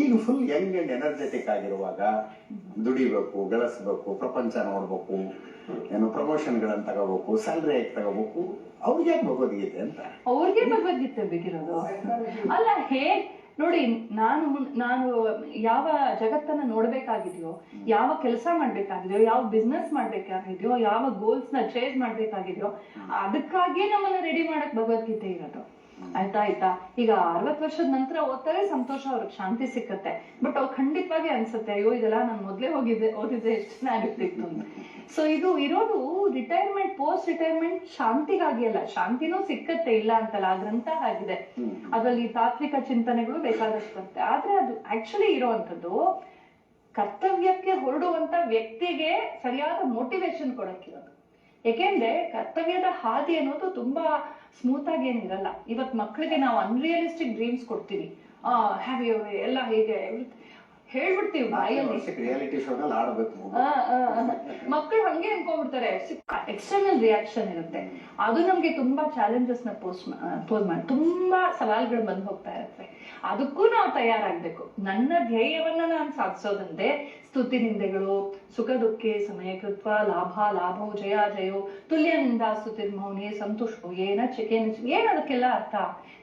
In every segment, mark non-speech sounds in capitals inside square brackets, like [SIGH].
ಈಗ full Young and energetic ಆಗಿರುವಾಗ ದುಡಿಬೇಕು, ಗಳಿಸ್ಬೇಕು, ಪ್ರಪಂಚ ನೋಡ್ಬೇಕು, ಏನು ಪ್ರಮೋಷನ್ ಗಳನ್ನ ತಗೋಬೇಕು ಸ್ಯಾಲ್ರಿ ಹೇಗೆ ತಗೋಬೇಕು, ಅವ್ರಿಗೆ ಭಗವದ್ಗೀತೆ ಅಂತ? ಅವ್ರಿಗೆ ಭಗವದ್ಗೀತೆ ಬೇಕಿರೋದು. ಅಲ್ಲ ಹೇಗ್ ನೋಡಿ, ನಾನು ನಾನು ಯಾವ ಜಗತ್ತನ್ನ ನೋಡ್ಬೇಕಾಗಿದೆಯೋ, ಯಾವ ಕೆಲಸ ಮಾಡ್ಬೇಕಾಗಿದ್ಯೋ, ಯಾವ ಬಿಸ್ನೆಸ್ ಮಾಡ್ಬೇಕಾಗಿದ್ಯೋ, ಯಾವ ಗೋಲ್ಸ್ನ ಚೇಸ್ ಮಾಡ್ಬೇಕಾಗಿದೆಯೋ ಅದಕ್ಕಾಗಿ ನಮ್ಮನ್ನ ರೆಡಿ ಮಾಡಕ್ ಭಗವದ್ಗೀತೆ ಇರೋದು. ಆಯ್ತಾ ಆಯ್ತಾ. ಈಗ ಅರವತ್ ವರ್ಷದ ನಂತರ ಓದ್ತಾರೆ ಸಂತೋಷ ಅವ್ರಿಗೆ ಶಾಂತಿ ಸಿಕ್ಕತ್ತೆ. ಬಟ್ ಅವ್ರು ಖಂಡಿತವಾಗಿ ಅನ್ಸುತ್ತೆ ಅಯ್ಯೋ ಇದೆಲ್ಲ ನಾನು ಮೊದ್ಲೇ ಹೋಗಿದ್ದೆ ಓದಿದ್ರೆ ಎಷ್ಟು ಚೆನ್ನಾಗಿರ್ತಿತ್ತು ಅಂತ. ಸೊ ಇದು ಇರೋದು ರಿಟೈರ್ಮೆಂಟ್ ಪೋಸ್ಟ್ ರಿಟೈರ್ಮೆಂಟ್ ಶಾಂತಿಗಾಗಿ ಅಲ್ಲ. ಶಾಂತಿನೂ ಸಿಕ್ಕತ್ತೆ ಇಲ್ಲ ಅಂತಲ್ಲ ಆ ಗ್ರಂಥ ಆಗಿದೆ ಅದರಲ್ಲಿ ತಾತ್ವಿಕ ಚಿಂತನೆಗಳು ಬೇಕಾದಷ್ಟು ಬರುತ್ತೆ. ಆದ್ರೆ ಅದು ಆಕ್ಚುಲಿ ಇರುವಂತದ್ದು ಕರ್ತವ್ಯಕ್ಕೆ ಹೊರಡುವಂತ ವ್ಯಕ್ತಿಗೆ ಸರಿಯಾದ ಮೋಟಿವೇಶನ್ ಕೊಡಕ್ಕಿರೋದು. ಯಾಕೆಂದ್ರೆ ಕರ್ತವ್ಯದ ಹಾದಿ ಅನ್ನೋದು ತುಂಬಾ ಸ್ಮೂತ್ ಆಗಿ ಏನಿರಲ್ಲ ಇವತ್ ಮಕ್ಕಳಿಗೆ ನಾವು ಅನ್ರಿಯಲಿಸ್ಟಿಕ್ ಡ್ರೀಮ್ಸ್ ಕೊಡ್ತೀವಿ. ಆ ಹ್ಯಾವ್ ಯು ಎಲ್ಲ ಹೀಗೆ ಹೇಳ್ಬಿಡ್ತೀವಿ ಬಾಯಲ್ಲಿ. ಮಕ್ಕಳು ಹಂಗೆ ಅನ್ಕೊಂಡ್ಬಿಡ್ತಾರೆ. ಎಕ್ಸ್ಟರ್ನಲ್ ರಿಯಾಕ್ಷನ್ ಇರುತ್ತೆ. ಅದು ನಮ್ಗೆ ತುಂಬಾ ಚಾಲೆಂಜಸ್ನ ಪೋಸ್ಟ್ ಪೋಸ್ ಮಾಡಿ ತುಂಬಾ ಸವಾಲ್ಗಳು ಬಂದು ಹೋಗ್ತಾ ಇರುತ್ತೆ. ಅದಕ್ಕೂ ನಾವು ತಯಾರಾಗ್ಬೇಕು. ನನ್ನ ಧ್ಯೇಯವನ್ನ ನಾನು ಸಾಧಿಸೋದಂತೆ ಸ್ತುತಿ ನಿಂದೆಗಳು ಸುಖ ದುಃಖೆ ಸಮಯಕೃತ್ವ ಲಾಭ ಲಾಭವು ಜಯ, ಜಯೋ. ತುಲ್ಯ ನಿಂದಾ ಸ್ತುತಿ ಮೌನಿ ಸಂತುಷ್ಟೋ, ಏನ ಚಿಕೇನ ಏನ್ ಅದಕ್ಕೆಲ್ಲ ಅರ್ಥ?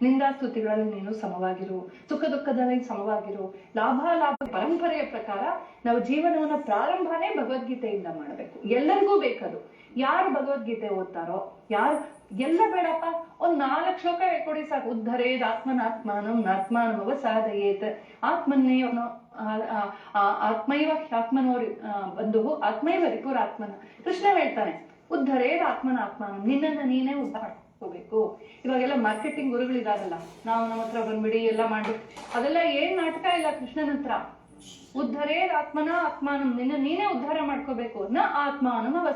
ನಿಂದಾ ಸ್ತುತಿಗಳಲ್ಲಿ ನೀನು ಸಮವಾಗಿರು. ಸುಖ ದುಃಖದಲ್ಲಿ ಸಮವಾಗಿರು. ಲಾಭ ಲಾಭ, ಪರಂಪರೆಯ ಪ್ರಕಾರ ನಾವು ಜೀವನವನ್ನ ಪ್ರಾರಂಭನೇ ಭಗವದ್ಗೀತೆಯಿಂದ ಮಾಡಬೇಕು. ಎಲ್ಲರಿಗೂ ಬೇಕದು. ಯಾರು ಭಗವದ್ಗೀತೆ ಓದ್ತಾರೋ, ಯಾರು, ಎಲ್ಲ ಬೇಡಪ್ಪ. ಒಂದ್ ನಾಲ್ಕು ಶ್ಲೋಕ ಹೇಳ್ಕೊಡಿ ಸಾಕು. ಉದ್ಧರೇದ್ ಆತ್ಮನಾತ್ಮಾನಂ ನಾತ್ಮಾನಮವ ಸಾಧಯೇತ್ ಆತ್ಮನ್ನೇವನೋ ಆತ್ಮೈವ ಆತ್ಮನೋರಿ ಬಂಧು ಆತ್ಮೈವ ರಿಪುರಾತ್ಮನ ಕೃಷ್ಣ ಹೇಳ್ತಾನೆ ಉದ್ಧರೇರ್ ಆತ್ಮನ ಆತ್ಮನ ನಿನ್ನನ್ನು ನೀನೇ ಉದ್ಧಾರ ಮಾಡ್ಕೋಬೇಕು ಇವಾಗೆಲ್ಲ ಮಾರ್ಕೆಟಿಂಗ್ ಗುರುಗಳಿದಾರಲ್ಲ ನಾವು ನಮ್ಮ ಹತ್ರ ಬಂದ್ಬಿಡಿ ಎಲ್ಲ ಮಾಡಿ. ಅದೆಲ್ಲ ಏನ್ ನಾಟಕ ಇಲ್ಲ ಕೃಷ್ಣನ ಹತ್ರ. ಉದ್ಧರೇ ಆತ್ಮನ ಆತ್ಮಾನಂ ನಿನ್ನ ನೀನೇ ಉದ್ಧಾರ ಮಾಡ್ಕೋಬೇಕು. ನ ಆತ್ಮಾನಂ ಅವ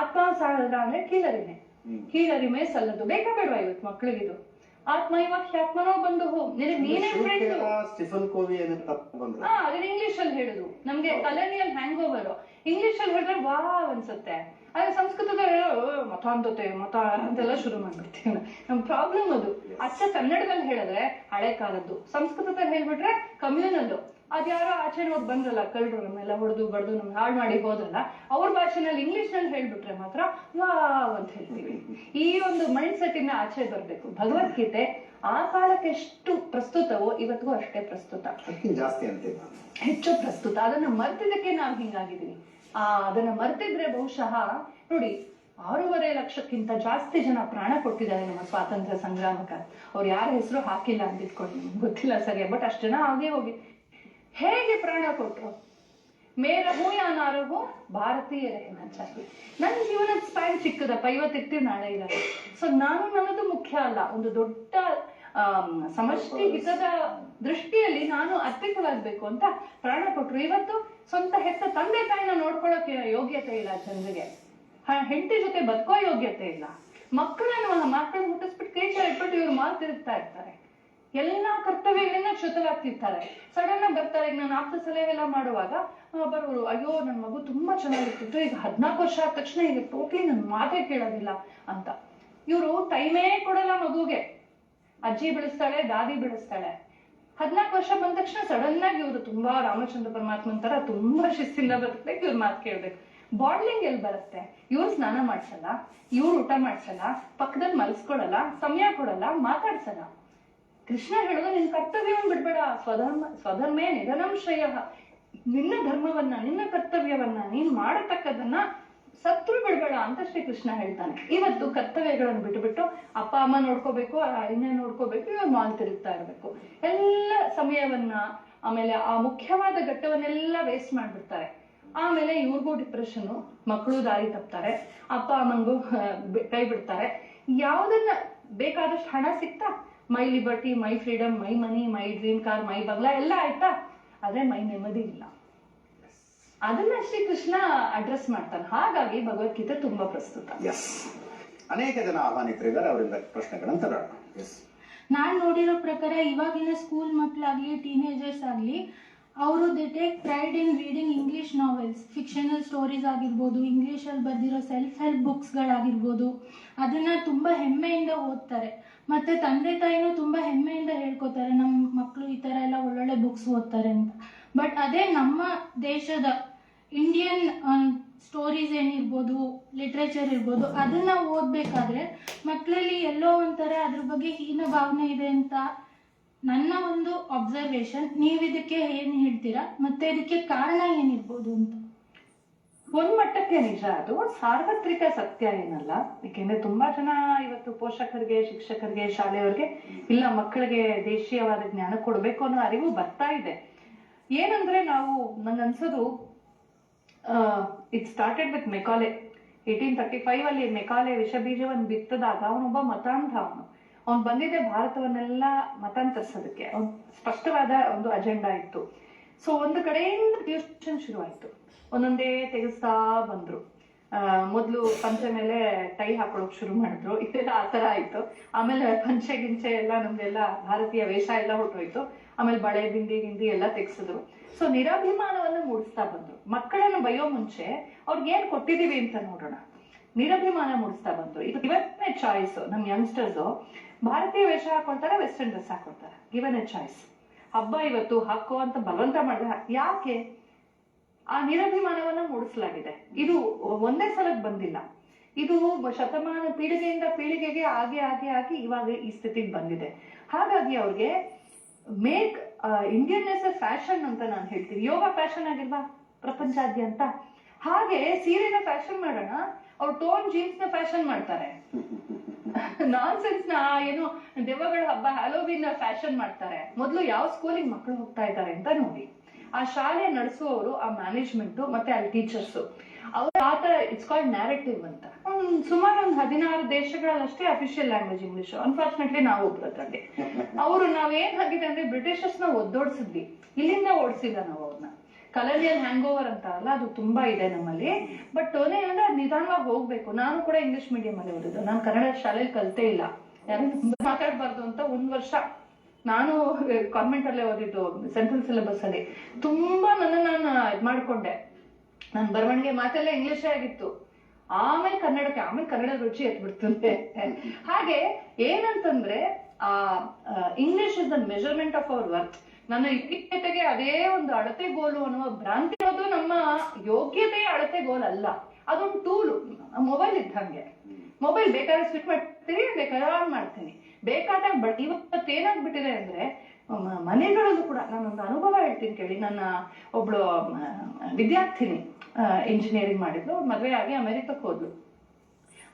ಆತ್ಮ ಸಾಧ ಅಂದ್ರೆ ಕೀಳರಿಮೆ. ಕೀಳರಿಮೆ ಸಲ್ಲದು. ಬೇಕಾ ಬೇಡವಾ ಇವತ್ತು ಮಕ್ಕಳಿಗಿದು ಆತ್ಮ ಇವಾಗ ಹ್ಯಾತ್ಮನೋ ಬಂದು ಹೋ ನಿನಗ್ ನೀನೇ ಫ್ರೆಂಡ್ ಸ್ಟಿಫನ್ ಕೋವಿ ಹಾ ಅದನ್ನ ಇಂಗ್ಲಿಷ್ ಅಲ್ಲಿ ಹೇಳುದು. ನಮ್ಗೆ ಕಲನಿಯಲ್ ಹ್ಯಾಂಗ್ ಓವರ್ ಇಂಗ್ಲಿಷ್ ಅಲ್ಲಿ ಹೇಳಿದ್ರೆ ವಾ ಅನ್ಸುತ್ತೆ. ಆದ್ರೆ ಸಂಸ್ಕೃತದಲ್ಲಿ ಮತ ಮತಾಂಧತೆ ಮತ ಅಂತೆಲ್ಲ ಶುರು ಮಾಡ್ಬಿಡ್ತೀವಿ. ನಮ್ ಪ್ರಾಬ್ಲಮ್ ಅದು. ಅಚ್ಚ ಕನ್ನಡದಲ್ಲಿ ಹೇಳಿದ್ರೆ ಹಳೆ ಕಾಲದ್ದು ಸಂಸ್ಕೃತದಲ್ಲಿ ಹೇಳ್ಬಿಟ್ರೆ ಕಮ್ಯುನಲ್ಲು. ಅದ್ಯಾರೋ ಆಚೆ ಹೋಗಿ ಬಂದ್ರಲ್ಲ ಕಳ್ಳರು ನಮ್ಮೆಲ್ಲ ಹೊಡೆದು ಬಡ್ದು ನಮ್ಗೆ ಹಾಳು ಮಾಡಿ ಹೋದ್ರಲ್ಲ ಅವ್ರ ಭಾಷೆನಲ್ಲಿ ಇಂಗ್ಲಿಷ್ನಲ್ಲಿ ಹೇಳ್ಬಿಟ್ರೆ ಮಾತ್ರ ವಾವ್ ಅಂತ ಹೇಳ್ತೀವಿ. ಈ ಒಂದು ಮೈಂಡ್ ಸೆಟ್ಟಿನ ಆಚೆ ಬರಬೇಕು. ಭಗವದ್ಗೀತೆ ಆ ಕಾಲಕ್ಕೆ ಎಷ್ಟು ಪ್ರಸ್ತುತವೋ ಇವತ್ತಿಗೂ ಅಷ್ಟೇ ಪ್ರಸ್ತುತ. ಜಾಸ್ತಿ ಅಂತ. ಹೆಚ್ಚು ಪ್ರಸ್ತುತ. ಅದನ್ನ ಮರ್ತಿದ್ದಕ್ಕೆ ನಾವು ಹಿಂಗಾಗಿದ್ದೀವಿ. ಆ ಅದನ್ನ ಮರ್ತಿದ್ರೆ ಬಹುಶಃ ನೋಡಿ ಆರೂವರೆ ಲಕ್ಷಕ್ಕಿಂತ ಜಾಸ್ತಿ ಜನ ಪ್ರಾಣ ಕೊಟ್ಟಿದ್ದಾರೆ ನಮ್ಮ ಸ್ವಾತಂತ್ರ್ಯ ಸಂಗ್ರಾಮಕ್ಕೆ ಅವ್ರು ಯಾರ ಹೆಸರು ಹಾಕಿಲ್ಲ ಅಂತ ಇಟ್ಕೊಂಡು ಗೊತ್ತಿಲ್ಲ ಸರಿ ಬಟ್ ಅಷ್ಟು ಜನ ಆಗೇ ಹೋಗಿ. ಹೇಗೆ ಪ್ರಾಣ ಕೊಟ್ಟರು ಮೇರ ಹೂ ನಾರಗು ಭಾರತೀಯ ಭಾರತೀಯರೇ ಚೆನ್ನಾಗಿ ನನ್ನ ಜೀವನದ ಸ್ಪ್ಯಾನ್ ಚಿಕ್ಕದಪ್ಪ ಇವತ್ತಿರ್ತೀವಿ ನಾಳೆ ಇರಲ್ಲ ಸೊ ನಾನು ನನ್ನದು ಮುಖ್ಯ ಅಲ್ಲ. ಒಂದು ದೊಡ್ಡ ಸಮಷ್ಟಿ ಹಿತದ ದೃಷ್ಟಿಯಲ್ಲಿ ನಾನು ಅತ್ಯುತವಾಗಬೇಕು ಅಂತ ಪ್ರಾಣ ಕೊಟ್ಟರು ಇವತ್ತು ಸ್ವಂತ ಹೆತ್ತ ತಂದೆ ತಾಯಿನ ನೋಡ್ಕೊಳ್ಳೋಕೆ ಯೋಗ್ಯತೆ ಇಲ್ಲ ಜನರಿಗೆ. ಹೆಂಡತಿ ಜೊತೆ ಬದುಕೋ ಯೋಗ್ಯತೆ ಇಲ್ಲ. ಮಕ್ಕಳನ್ನು ಮಕ್ಕಳನ್ನ ಹುಟ್ಟಿಸ್ಬಿಟ್ಟು ಕೈ ಇಟ್ಬಿಟ್ಟು ಇವ್ರು ಮಾತು ತಿರುಗ್ತಾ ಇರ್ತಾರೆ. ಎಲ್ಲಾ ಕರ್ತವ್ಯಗಳನ್ನ ಚ್ಯುತವಾಗ್ತಿರ್ತಾರೆ ಸಡನ್ ಆಗಿ ಬರ್ತಾರೆ, ಈಗ ನಾನು ಆಪ್ತ ಸಲಹೆ ಎಲ್ಲ ಮಾಡುವಾಗ ಬರೋರು, ಅಯ್ಯೋ ನನ್ನ ಮಗು ತುಂಬಾ ಚೆನ್ನಾಗಿರ್ತಿತ್ತು, ಈಗ ಹದ್ನಾಲ್ಕು ವರ್ಷ ಆದ ತಕ್ಷಣ ಈಗ ಟೋಟ್ಲಿ ನನ್ ಮಾತೇ ಕೇಳೋದಿಲ್ಲ ಅಂತ. ಇವರು ಟೈಮೇ ಕೊಡಲ್ಲ ಮಗುಗೆ. ಅಜ್ಜಿ ಬೆಳೆಸ್ತಾಳೆ, ದಾದಿ ಬೆಳೆಸ್ತಾಳೆ. ಹದ್ನಾಲ್ಕು ವರ್ಷ ಬಂದ ತಕ್ಷಣ ಸಡನ್ ಆಗಿ ಇವರು ತುಂಬಾ ರಾಮಚಂದ್ರ ಪರಮಾತ್ಮನ್ ತರ ತುಂಬಾ ಶಿಸ್ತಿಂದ ಬದುಕ್ಬೇಕು ಇವ್ರ ಮಾತು ಕೇಳ್ಬೇಕು. ಬಾಡ್ಲಿಂಗ್ ಎಲ್ಲಿ ಬರುತ್ತೆ? ಇವ್ರು ಸ್ನಾನ ಮಾಡ್ಸಲ್ಲ? ಇವ್ರು ಊಟ ಮಾಡ್ಸಲ್ಲ? ಪಕ್ಕದಲ್ಲಿ ಮಲ್ಸ್ಕೊಡಲ್ಲ ಸಮಯ ಕೊಡಲ್ಲ? ಮಾತಾಡ್ಸಲ್ಲ? ಕೃಷ್ಣ ಹೇಳುವ ನಿನ್ ಕರ್ತವ್ಯವನ್ನು ಬಿಡ್ಬೇಡ? ಸ್ವಧರ್ಮ, ಸ್ವಧರ್ಮೇ ನಿಧನಂ ಶ್ರೇಯ. ನಿನ್ನ ಧರ್ಮವನ್ನ, ನಿನ್ನ ಕರ್ತವ್ಯವನ್ನ, ನೀನ್ ಮಾಡತಕ್ಕದನ್ನ ಸತ್ರು ಬಿಡ್ಬೇಡ ಅಂತ ಶ್ರೀ ಕೃಷ್ಣ ಹೇಳ್ತಾನೆ. ಇವತ್ತು ಕರ್ತವ್ಯಗಳನ್ನು ಬಿಟ್ಟುಬಿಟ್ಟು ಅಪ್ಪ, ಅಮ್ಮ ನೋಡ್ಕೋಬೇಕು ಅಣ್ಣ ನೋಡ್ಕೋಬೇಕು, ಇವಾಗ ಮಾಲ್ ತಿರುಗ್ತಾ ಇರ್ಬೇಕು. ಎಲ್ಲ ಸಮಯವನ್ನ ಆಮೇಲೆ ಆ ಮುಖ್ಯವಾದ ಘಟ್ಟವನ್ನೆಲ್ಲ ವೇಸ್ಟ್ ಮಾಡ್ಬಿಡ್ತಾರೆ. ಆಮೇಲೆ ಇವ್ರಿಗೂ ಡಿಪ್ರೆಷನ್ ಮಕ್ಕಳು ದಾರಿ ತಪ್ತಾರೆ. ಅಪ್ಪ, ಅಮ್ಮಂಗೂ ಕೈ ಬಿಡ್ತಾರೆ. ಯಾವ್ದನ್ನ ಬೇಕಾದಷ್ಟು ಹಣ ಸಿಕ್ತಾ my liberty my freedom my money my dream car my ಬಗ್ಲ ಎಲ್ಲ ಆಯ್ತಾ? ಆದ್ರೆ ಮೈ ನೆಮ್ಮದಿ ಇಲ್ಲ. ಅದನ್ನ ಶ್ರೀ ಕೃಷ್ಣ ಅಡ್ರೆಸ್ ಮಾಡ್ತಾನೆ. ಹಾಗಾಗಿ ಭಗವದ್ಗೀತೆ ತುಂಬಾ ಪ್ರಸ್ತುತ. ಎಸ್ ಅನೇಕ ಜನ ಆಹ್ವಾನಿತರಿದ್ದಾರೆ ಅವರಿಂದ ಪ್ರಶ್ನೆಗಳನ್ನು ತರೋಣ. ಎಸ್ ನಾನ್ ನೋಡಿರೋ ಪ್ರಕಾರ ಇವಾಗಿನ ಸ್ಕೂಲ್ ಮಕ್ಕಳಾಗ್ಲಿ ಟೀನೇಜರ್ಸ್ ಆಗಲಿ ಅವರು they take pride in reading English novels fictional stories ಆಗಿರ್ಬೋದು ಇಂಗ್ಲೀಷಲ್ಲಿ ಬರೆದಿರೋ ಸೆಲ್ಫ್ ಹೆಲ್ಪ್ ಬುಕ್ಸ್ಗಳಾಗಿರ್ಬೋದು ಅದನ್ನ ತುಂಬ ಹೆಮ್ಮೆಯಿಂದ ಓದ್ತಾರೆ. ಮತ್ತೆ ತಂದೆ ತಾಯಿನೂ ತುಂಬ ಹೆಮ್ಮೆಯಿಂದ ಹೇಳ್ಕೊತಾರೆ ನಮ್ಮ ಮಕ್ಕಳು ಈ ಥರ ಎಲ್ಲ ಒಳ್ಳೊಳ್ಳೆ ಬುಕ್ಸ್ ಓದ್ತಾರೆ ಅಂತ. ಬಟ್ ಅದೇ ನಮ್ಮ ದೇಶದ ಇಂಡಿಯನ್ ಸ್ಟೋರೀಸ್ ಏನಿರ್ಬೋದು ಲಿಟ್ರೇಚರ್ ಇರ್ಬೋದು, ಅದನ್ನ ಓದಬೇಕಾದ್ರೆ ಮಕ್ಕಳಲ್ಲಿ ಎಲ್ಲೋ ಒಂಥರ ಅದ್ರ ಬಗ್ಗೆ ಹೀನ ಭಾವನೆ ಇದೆ ಅಂತ ನನ್ನ ಒಂದು ಅಬ್ಸರ್ವೇಷನ್ ನೀವು ಇದಕ್ಕೆ ಏನು ಹೇಳ್ತೀರಾ? ಮತ್ತೆ ಇದಕ್ಕೆ ಕಾರಣ ಏನಿರ್ಬೋದು ಅಂತ. ಒಂದ್ ಮಟ್ಟಕ್ಕೆ ನಿಜ, ಅದು ಸಾರ್ವತ್ರಿಕ ಸತ್ಯ ಏನಲ್ಲ. ಯಾಕೆಂದ್ರೆ ತುಂಬಾ ಜನ ಇವತ್ತು ಪೋಷಕರಿಗೆ, ಶಿಕ್ಷಕರಿಗೆ, ಶಾಲೆಯವರಿಗೆ, ಇಲ್ಲ ಮಕ್ಕಳಿಗೆ ದೇಶೀಯವಾದ ಜ್ಞಾನ ಕೊಡ್ಬೇಕು ಅನ್ನೋ ಅರಿವು ಬರ್ತಾ ಇದೆ. ಏನಂದ್ರೆ ನಾವು, ನಂಗೆ ಅನ್ಸೋದು it started with Macaulay eighteen thirty five ಅಲ್ಲಿ ಮೆಕಾಲೆ ವಿಷ ಬೀಜವನ್ನು ಬಿತ್ತದಾಗ ಅವನೊಬ್ಬ ಮತಾಂಧ ಅವನು. ಅವ್ನು ಬಂದಿದ್ದೆ ಭಾರತವನ್ನೆಲ್ಲ ಮತಾಂತರಿಸೋದಕ್ಕೆ. ಅವ್ನು ಸ್ಪಷ್ಟವಾದ ಒಂದು ಅಜೆಂಡಾ ಇತ್ತು. ಸೊ ಒಂದು ಕಡೆಯಿಂದ ಟ್ಯೂಷನ್ ಶುರುವಾಯ್ತು. ಒಂದೊಂದೇ ತೆಗೆಸ್ತಾ ಬಂದ್ರು. ಮೊದಲು ಪಂಚೆ ಮೇಲೆ ಟೈ ಹಾಕೊಳಕ್ ಶುರು ಮಾಡಿದ್ರು. ಇದೆಲ್ಲ ಆ ತರ ಆಯ್ತು. ಆಮೇಲೆ ಪಂಚೆ, ಗಿಂಚೆ ಎಲ್ಲ ನಮ್ದೆಲ್ಲ ಭಾರತೀಯ ವೇಷ ಎಲ್ಲ ಹೊರಟೋಯ್ತು ಆಮೇಲೆ ಬಳೆ, ಬಿಂದಿ, ಗಿಂದಿ ಎಲ್ಲ ತೆಗ್ಸಿದ್ರು. ಸೊ ನಿರಭಿಮಾನವನ್ನು ಮೂಡಿಸ್ತಾ ಬಂದ್ರು. ಮಕ್ಕಳನ್ನು ಬಯೋ ಮುಂಚೆ ಅವ್ರಿಗೆ ಏನ್ ಕೊಟ್ಟಿದೀವಿ ಅಂತ ನೋಡೋಣ. ನಿರಭಿಮಾನ ಮೂಡಿಸ್ತಾ ಬಂದ್ರು. ಇದು ಇವತ್ತನೇ ಚಾಯ್ಸ್ ನಮ್ ಯಂಗ್ಸ್ಟರ್ಸ್ ಭಾರತೀಯ ವೇಷ ಹಾಕೊಳ್ತಾರೆ ವೆಸ್ಟರ್ನ್ ಡ್ರೆಸ್ ಹಾಕೊಳ್ತಾರೆ. ಗಿವನ್ ಎ ಚಾಯ್ಸ್ ಹಬ್ಬ ಇವತ್ತು ಹಾಕೋ ಅಂತ ಬಲವಂತ ಮಾಡಿದ್ರೆ ಯಾಕೆ? ಆ ನಿರಭಿಮಾನವನ್ನ ಮೂಡಿಸಲಾಗಿದೆ. ಇದು ಒಂದೇ ಸಲಕ್ ಬಂದಿಲ್ಲ. ಇದು ಶತಮಾನ ಪೀಳಿಗೆಯಿಂದ ಪೀಳಿಗೆಗೆ ಆಗಿ ಆಗಿ ಆಗಿ ಇವಾಗ ಈ ಸ್ಥಿತಿಗೆ ಬಂದಿದೆ. ಹಾಗಾಗಿ ಅವ್ರಿಗೆ make Indian as a fashion ಅಂತ ನಾನು ಹೇಳ್ತೀನಿ. ಯೋಗ ಫ್ಯಾಷನ್ ಆಗಿಲ್ವಾ? ಪ್ರಪಂಚಾದ್ಯಂತ. ಹಾಗೆ ಸೀರೆನ ಫ್ಯಾಷನ್ ಮಾಡೋಣ ಅವ್ರು ಟೋನ್ ಜೀನ್ಸ್ನ ಫ್ಯಾಷನ್ ಮಾಡ್ತಾರೆ. [LAUGHS] ನಾನ್ ಸೆನ್ಸ್ನ ಏನು ದೆವ್ವಗಳ ಹಬ್ಬ ಹ್ಯಾಲೋವಿನ್ ಫ್ಯಾಷನ್ ಮಾಡ್ತಾರೆ. ಮೊದಲು ಯಾವ ಸ್ಕೂಲಿಗೆ ಮಕ್ಕಳು ಹೋಗ್ತಾ ಇದ್ದಾರೆ ಅಂತ ನೋಡಿ. ಆ ಶಾಲೆ ನಡೆಸುವವರು ಆ ಮ್ಯಾನೇಜ್ಮೆಂಟ್ ಮತ್ತೆ ಅಲ್ಲಿ ಟೀಚರ್ಸ್ ಅವ್ರು ಆ ತರ ಇಟ್ಸ್ ಕಾಲ್ಡ್ ನ್ಯಾರೇಟಿವ್ ಅಂತ. ಸುಮಾರು ಒಂದು ಹದಿನಾರು ದೇಶಗಳಲ್ಲಷ್ಟೇ ಅಫಿಷಿಯಲ್ ಲ್ಯಾಂಗ್ವೇಜ್ ಇಂಗ್ಲಿಷ್ ಅನ್ಫಾರ್ಚುನೇಟ್ಲಿ ನಾವು ಒಬ್ರು ಅದ್ರಲ್ಲಿ ಅವರು ನಾವೇನ್ ಆಗಿದೆ ಅಂದ್ರೆ ಬ್ರಿಟಿಷರ್ಸ್ನ ಒದ್ದೋಡ್ಸಿದ್ವಿ. ಇಲ್ಲಿಂದ ಓಡಿಸಿಲ್ಲ ನಾವು ಅವ್ರನ್ನ ಕಲರಿಯಲ್ ಹ್ಯಾಂಗ್ ಓವರ್ ಅಂತ ಅಲ್ಲ, ಅದು ತುಂಬಾ ಇದೆ ನಮ್ಮಲ್ಲಿ. ಬಟ್ ಏನಂದ್ರೆ ಅದು ನಿಧಾನವಾಗಿ ಹೋಗ್ಬೇಕು. ನಾನು ಕೂಡ ಇಂಗ್ಲಿಷ್ ಮೀಡಿಯಂ ಅಲ್ಲಿ ಓದಿದ್ದು. ನಾನು ಕನ್ನಡ ಶಾಲೆಯಲ್ಲಿ ಕಲಿತೇ ಇಲ್ಲ. ಯಾರು ಮಾತಾಡಬಾರ್ದು ಅಂತ ಒಂದ್ ವರ್ಷ ನಾನು ಕಾನ್ವೆಂಟ್ ಅಲ್ಲೇ ಓದಿದ್ದು ಸೆಂಟ್ರಲ್ ಸಿಲೆಬಸ್ ಅಲ್ಲಿ. ತುಂಬಾ ನನ್ನ ನಾನು ಇದ್ ಮಾಡ್ಕೊಂಡೆ. ನನ್ ಬರವಣಿಗೆ ಮಾತೆಲ್ಲ ಇಂಗ್ಲಿಷೇ ಆಗಿತ್ತು. ಆಮೇಲೆ ಕನ್ನಡಕ್ಕೆ, ಆಮೇಲೆ ಕನ್ನಡ ರುಚಿ ಎತ್ಬಿಡ್ತಂತೆ ಹಾಗೆ ಏನಂತಂದ್ರೆ, ಆ English is the measurement of our worth ನನ್ನ ಯೋಗ್ಯತೆಗೆ ಅದೇ ಒಂದು ಅಳತೆ ಗೋಲು ಅನ್ನುವ ಭ್ರಾಂತಿ ಅದು ನಮ್ಮ ಯೋಗ್ಯತೆಯ ಅಳತೆ ಗೋಲ್ ಅಲ್ಲ ಅದೊಂದು ಟೂಲು ಮೊಬೈಲ್ ಇದ್ದಂಗೆ. ಮೊಬೈಲ್ ಬೇಕಾದ್ರೆ ಸ್ವಿಚ್ ಮಾಡ್ತೀನಿ, ಬೇಕಾದ್ರೆ ಆನ್ ಮಾಡ್ತೀನಿ. ಬೇಕಾದಾಗ ಬಟ್ ಇವತ್ತು ಏನಾಗ್ಬಿಟ್ಟಿದೆ ಅಂದ್ರೆ ಮನೆಗಳಲ್ಲೂ ಕೂಡ ನಾನೊಂದು ಅನುಭವ ಹೇಳ್ತೀನಿ ಕೇಳಿ. ನನ್ನ ಒಬ್ಳು ವಿದ್ಯಾರ್ಥಿನಿ ಇಂಜಿನಿಯರಿಂಗ್ ಮಾಡಿದ್ಲು. ಮದುವೆ ಆಗಿ ಅಮೆರಿಕಕ್ಕೆ ಹೋದ್ಲು.